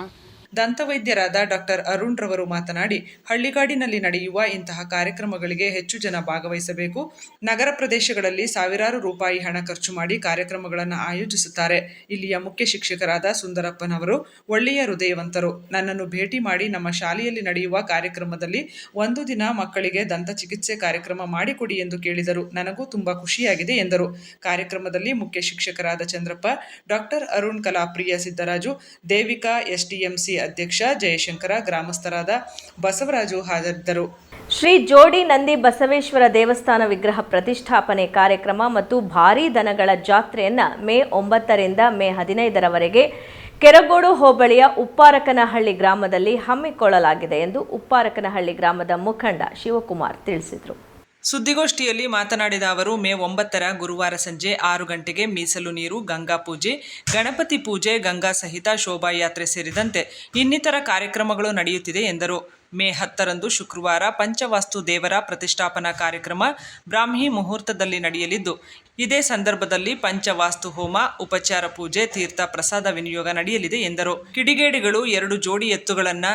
ದಂತವೈದ್ಯರಾದ ಡಾಕ್ಟರ್ ಅರುಣ್ ರವರು ಮಾತನಾಡಿ, ಹಳ್ಳಿಗಾಡಿನಲ್ಲಿ ನಡೆಯುವ ಇಂತಹ ಕಾರ್ಯಕ್ರಮಗಳಿಗೆ ಹೆಚ್ಚು ಜನ ಭಾಗವಹಿಸಬೇಕು. ನಗರ ಪ್ರದೇಶಗಳಲ್ಲಿ ಸಾವಿರಾರು ರೂಪಾಯಿ ಹಣ ಖರ್ಚು ಮಾಡಿ ಕಾರ್ಯಕ್ರಮಗಳನ್ನು ಆಯೋಜಿಸುತ್ತಾರೆ. ಇಲ್ಲಿಯ ಮುಖ್ಯ ಶಿಕ್ಷಕರಾದ ಸುಂದರಪ್ಪನವರು ಒಳ್ಳೆಯ ಹೃದಯವಂತರು. ನನ್ನನ್ನು ಭೇಟಿ ಮಾಡಿ ನಮ್ಮ ಶಾಲೆಯಲ್ಲಿ ನಡೆಯುವ ಕಾರ್ಯಕ್ರಮದಲ್ಲಿ ಒಂದು ದಿನ ಮಕ್ಕಳಿಗೆ ದಂತ ಚಿಕಿತ್ಸೆ ಕಾರ್ಯಕ್ರಮ ಮಾಡಿಕೊಡಿ ಎಂದು ಕೇಳಿದರು. ನನಗೂ ತುಂಬಾ ಖುಷಿಯಾಗಿದೆ ಎಂದರು. ಕಾರ್ಯಕ್ರಮದಲ್ಲಿ ಮುಖ್ಯ ಶಿಕ್ಷಕರಾದ ಚಂದ್ರಪ್ಪ, ಡಾಕ್ಟರ್ ಅರುಣ್ ಕಲಾಪ್ರಿಯ ಸಿದ್ದರಾಜು, ದೇವಿಕಾ ಎಸ್ಡಿಎಂಸಿ ಅಧ್ಯಕ್ಷ ಜಯಶಂಕರ ಗ್ರಾಮಸ್ಥರಾದ ಬಸವರಾಜು ಹಾಜರಿದ್ದರು. ಶ್ರೀ ಜೋಡಿ ನಂದಿ ಬಸವೇಶ್ವರ ದೇವಸ್ಥಾನ ವಿಗ್ರಹ ಪ್ರತಿಷ್ಠಾಪನೆ ಕಾರ್ಯಕ್ರಮ ಮತ್ತು ಭಾರೀ ದನಗಳ ಜಾತ್ರೆಯನ್ನ ಮೇ ಒಂಬತ್ತರಿಂದ ಮೇ ಹದಿನೈದರವರೆಗೆ ಕೆರಗೋಡು ಹೋಬಳಿಯ ಉಪ್ಪಾರಕನಹಳ್ಳಿ ಗ್ರಾಮದಲ್ಲಿ ಹಮ್ಮಿಕೊಳ್ಳಲಾಗಿದೆ ಎಂದು ಉಪ್ಪಾರಕನಹಳ್ಳಿ ಗ್ರಾಮದ ಮುಖಂಡ ಶಿವಕುಮಾರ್ ತಿಳಿಸಿದರು. ಸುದ್ದಿಗೋಷ್ಠಿಯಲ್ಲಿ ಮಾತನಾಡಿದ ಅವರು, ಮೇ ಒಂಬತ್ತರ ಗುರುವಾರ ಸಂಜೆ ಆರು ಗಂಟೆಗೆ ಮೀಸಲು ನೀರು, ಗಂಗಾ ಪೂಜೆ, ಗಣಪತಿ ಪೂಜೆ, ಗಂಗಾ ಸಹಿತ ಶೋಭಾಯಾತ್ರೆ ಸೇರಿದಂತೆ ಇನ್ನಿತರ ಕಾರ್ಯಕ್ರಮಗಳು ನಡೆಯುತ್ತಿದೆ ಎಂದರು. ಮೇ ಹತ್ತರಂದು ಶುಕ್ರವಾರ ಪಂಚವಾಸ್ತು ದೇವರ ಪ್ರತಿಷ್ಠಾಪನಾ ಕಾರ್ಯಕ್ರಮ ಬ್ರಾಹ್ಮಿ ಮುಹೂರ್ತದಲ್ಲಿ ನಡೆಯಲಿದ್ದು, ಇದೇ ಸಂದರ್ಭದಲ್ಲಿ ಪಂಚವಾಸ್ತು ಹೋಮ, ಉಪಚಾರ ಪೂಜೆ, ತೀರ್ಥ ಪ್ರಸಾದ ವಿನಿಯೋಗ ನಡೆಯಲಿದೆ ಎಂದರು. ಕಿಡಿಗೇಡಿಗಳು ಎರಡು ಜೋಡಿ ಎತ್ತುಗಳನ್ನ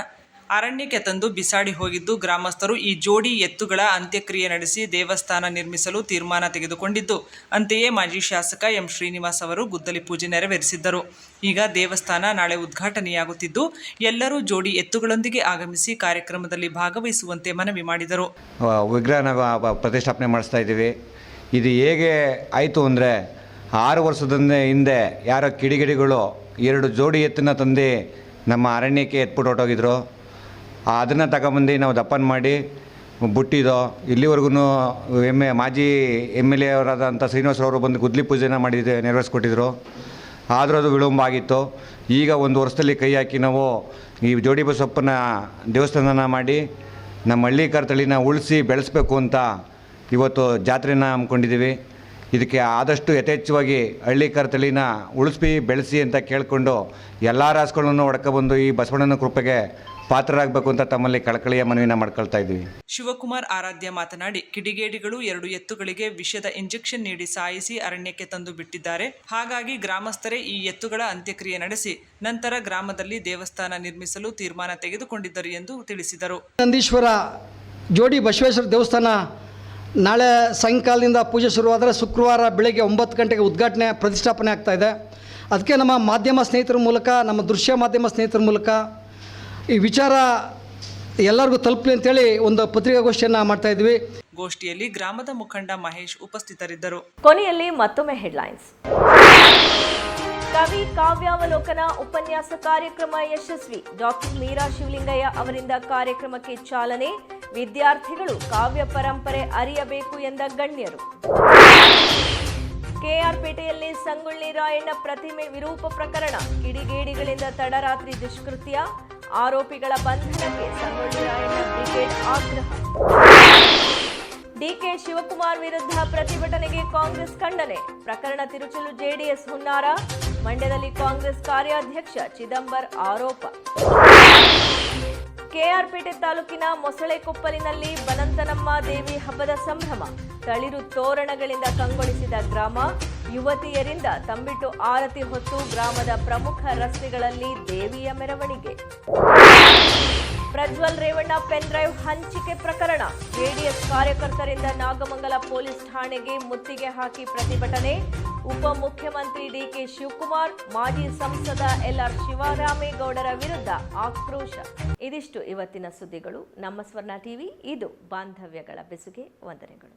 ಅರಣ್ಯಕ್ಕೆ ತಂದು ಬಿಸಾಡಿ ಹೋಗಿದ್ದು ಗ್ರಾಮಸ್ಥರು ಈ ಜೋಡಿ ಎತ್ತುಗಳ ಅಂತ್ಯಕ್ರಿಯೆ ನಡೆಸಿ ದೇವಸ್ಥಾನ ನಿರ್ಮಿಸಲು ತೀರ್ಮಾನ ತೆಗೆದುಕೊಂಡಿದ್ದು. ಅಂತೆಯೇ ಮಾಜಿ ಶಾಸಕ ಎಂ ಶ್ರೀನಿವಾಸ್ ಅವರು ಗುದ್ದಲಿ ಪೂಜೆ ನೆರವೇರಿಸಿದ್ದರು. ಈಗ ದೇವಸ್ಥಾನ ನಾಳೆ ಉದ್ಘಾಟನೆಯಾಗುತ್ತಿದ್ದು, ಎಲ್ಲರೂ ಜೋಡಿ ಎತ್ತುಗಳೊಂದಿಗೆ ಆಗಮಿಸಿ ಕಾರ್ಯಕ್ರಮದಲ್ಲಿ ಭಾಗವಹಿಸುವಂತೆ ಮನವಿ ಮಾಡಿದರು. ವಿಗ್ರಹ ಪ್ರತಿಷ್ಠಾಪನೆ ಮಾಡಿಸ್ತಾ ಇದ್ದೀವಿ. ಇದು ಹೇಗೆ ಆಯಿತು ಅಂದರೆ, ಆರು ವರ್ಷದ ಹಿಂದೆ ಯಾರೋ ಕಿಡಿಗಿಡಿಗಳು ಎರಡು ಜೋಡಿ ಎತ್ತನ್ನ ತಂದು ನಮ್ಮ ಅರಣ್ಯಕ್ಕೆ ಎತ್ಬಿಟ್ಟು ಹೊರಟೋಗಿದ್ರು. ಅದನ್ನು ತಗೊಂಬಂದು ನಾವು ದಪ್ಪನ ಮಾಡಿ ಬುಟ್ಟಿದೋ, ಇಲ್ಲಿವರೆಗೂ ಎಂ ಎ, ಮಾಜಿ ಎಂ ಎಲ್ ಎ ಅವರಾದಂಥ ಶ್ರೀನಿವಾಸರವರು ಬಂದು ಗುದ್ಲಿ ಪೂಜೆನ ಮಾಡಿದ್ದೆ ನೆರವೇರಿಸ್ಕೊಟ್ಟಿದ್ರು. ಆದರೂ ಅದು ವಿಳಂಬ ಆಗಿತ್ತು. ಈಗ ಒಂದು ವರ್ಷದಲ್ಲಿ ಕೈ ಹಾಕಿ ನಾವು ಈ ಜೋಡಿ ಬಸಪ್ಪನ ದೇವಸ್ಥಾನನ ಮಾಡಿ ನಮ್ಮ ಹಳ್ಳಿಕಾರ ತಳಿನ ಉಳಿಸಿ ಬೆಳೆಸಬೇಕು ಅಂತ ಇವತ್ತು ಜಾತ್ರೆನ ಹಮ್ಮಿಕೊಂಡಿದ್ದೀವಿ. ಇದಕ್ಕೆ ಆದಷ್ಟು ಯಥೇಚ್ಛವಾಗಿ ಹಳ್ಳಿಕಾರ ತಳಿನ ಉಳಿಸಿ, ಬೆಳೆಸಿ ಅಂತ ಕೇಳಿಕೊಂಡು ಎಲ್ಲ ರಾಸುಗಳನ್ನು ಹೊಡ್ಕೊಬಂದು ಈ ಬಸವಣ್ಣನ ಕೃಪೆಗೆ ಪಾತ್ರರಾಗಬೇಕು ಅಂತ ತಮ್ಮಲ್ಲಿ ಕಳಕಳಿಯ ಮನವಿನ ಮಾಡ್ಕೊಳ್ತಾ ಇದ್ವಿ. ಶಿವಕುಮಾರ್ ಆರಾಧ್ಯ ಮಾತನಾಡಿ ಕಿಡಿಗೇಡಿಗಳು ಎರಡು ಎತ್ತುಗಳಿಗೆ ವಿಷದ ಇಂಜೆಕ್ಷನ್ ನೀಡಿ ಸಾಯಿಸಿ ಅರಣ್ಯಕ್ಕೆ ತಂದು ಬಿಟ್ಟಿದ್ದಾರೆ. ಹಾಗಾಗಿ ಗ್ರಾಮಸ್ಥರೇ ಈ ಎತ್ತುಗಳ ಅಂತ್ಯಕ್ರಿಯೆ ನಡೆಸಿ ನಂತರ ಗ್ರಾಮದಲ್ಲಿ ದೇವಸ್ಥಾನ ನಿರ್ಮಿಸಲು ತೀರ್ಮಾನ ತೆಗೆದುಕೊಂಡಿದ್ದರು ಎಂದು ತಿಳಿಸಿದರು. ನಂದೀಶ್ವರ ಜೋಡಿ ಬಸವೇಶ್ವರ ದೇವಸ್ಥಾನ ನಾಳೆ ಸಾಯಂಕಾಲದಿಂದ ಪೂಜೆ ಶುರುವಾದರೆ ಶುಕ್ರವಾರ ಬೆಳಗ್ಗೆ ಒಂಬತ್ತು ಗಂಟೆಗೆ ಉದ್ಘಾಟನೆ ಪ್ರತಿಷ್ಠಾಪನೆ ಆಗ್ತಾ ಇದೆ. ಅದಕ್ಕೆ ನಮ್ಮ ಮಾಧ್ಯಮ ಸ್ನೇಹಿತರ ಮೂಲಕ ನಮ್ಮ ದೃಶ್ಯ ಮಾಧ್ಯಮ ಸ್ನೇಹಿತರ ಮೂಲಕ ಈ ವಿಚಾರ ಎಲ್ಲರಿಗೂ ತಲುಪಲಿ ಅಂತೇಳಿ ಒಂದು ಪತ್ರಿಕಾಗೋಷ್ಠಿಯನ್ನು ಮಾಡ್ತಾ ಇದ್ವಿ. ಗೋಷ್ಠಿಯಲ್ಲಿ ಗ್ರಾಮದ ಮುಖಂಡ ಮಹೇಶ್ ಉಪಸ್ಥಿತರಿದ್ದರು. ಕೊನೆಯಲ್ಲಿ ಮತ್ತೊಮ್ಮೆ ಹೆಡ್ಲೈನ್ಸ್. ಕವಿ ಕಾವ್ಯಾವಲೋಕನ ಉಪನ್ಯಾಸ ಕಾರ್ಯಕ್ರಮ ಯಶಸ್ವಿ. ಡಾಕ್ಟರ್ ಮೀರಾ ಶಿವಲಿಂಗಯ್ಯ ಅವರಿಂದ ಕಾರ್ಯಕ್ರಮಕ್ಕೆ ಚಾಲನೆ. ವಿದ್ಯಾರ್ಥಿಗಳು ಕಾವ್ಯ ಪರಂಪರೆ ಅರಿಯಬೇಕು ಎಂದ ಗಣ್ಯರು. ಕೆಆರ್ಪೇಟೆಯಲ್ಲಿ ಸಂಗೊಳ್ಳಿ ರಾಯಣ್ಣ ಪ್ರತಿಮೆ ವಿರೂಪ ಪ್ರಕರಣ. ಕಿಡಿಗೇಡಿಗಳಿಂದ ತಡರಾತ್ರಿ ದುಷ್ಕೃತ್ಯ. ಆರೋಪಿಗಳ ಬಂಧನಕ್ಕೆ ಸಂಗೊಳ್ಳಿ ರಾಯಣ್ಣ ಆಗ್ರಹ. ಡಿಕೆ ಶಿವಕುಮಾರ್ ವಿರುದ್ಧ ಪ್ರತಿಭಟನೆಗೆ ಕಾಂಗ್ರೆಸ್ ಖಂಡನೆ. ಪ್ರಕರಣ ತಿರುಚಲು ಜೆಡಿಎಸ್ ಹುನ್ನಾರ. ಮಂಡ್ಯದಲ್ಲಿ ಕಾಂಗ್ರೆಸ್ ಕಾರ್ಯಾಧ್ಯಕ್ಷ ಚಿದಂಬರ್ ಆರೋಪ. ಕೆಆರ್ಪೇಟೆ ತಾಲೂಕಿನ ಮೊಸಳೆಕೊಪ್ಪಲಿನಲ್ಲಿ ಬನಂತನಮ್ಮ ದೇವಿ ಹಬ್ಬದ ಸಂಭ್ರಮ. ತಳಿರು ತೋರಣಗಳಿಂದ ಕಂಗೊಳಿಸಿದ ಗ್ರಾಮ, ಯುವತಿಯರಿಂದ ತಂಬಿಟ್ಟು ಆರತಿ ಹೊತ್ತು ಗ್ರಾಮದ ಪ್ರಮುಖ ರಸ್ತೆಗಳಲ್ಲಿ ದೇವಿಯ ಮೆರವಣಿಗೆ. ಪ್ರಜ್ವಲ್ ರೇವಣ್ಣ ಪೆನ್ ಡ್ರೈವ್ ಹಂಚಿಕೆ ಪ್ರಕರಣ. ಜೆಡಿಎಸ್ ಕಾರ್ಯಕರ್ತರಿಂದ ನಾಗಮಂಗಲ ಪೊಲೀಸ್ ಠಾಣೆಗೆ ಮುತ್ತಿಗೆ ಹಾಕಿ ಪ್ರತಿಭಟನೆ. ಉಪಮುಖ್ಯಮಂತ್ರಿ ಡಿಕೆ ಶಿವಕುಮಾರ್, ಮಾಜಿ ಸಂಸದ ಎಲ್ಆರ್ ಶಿವರಾಮೇಗೌಡರ ವಿರುದ್ಧ ಆಕ್ರೋಶ. ಇದಿಷ್ಟು ಇವತ್ತಿನ ಸುದ್ದಿಗಳು. ನಮ್ಮ ಸ್ವರ್ಣ ಟಿವಿ, ಇದು ಬಾಂಧವ್ಯಗಳ ಬೆಸುಗೆ ವಂದನೆಗಳು.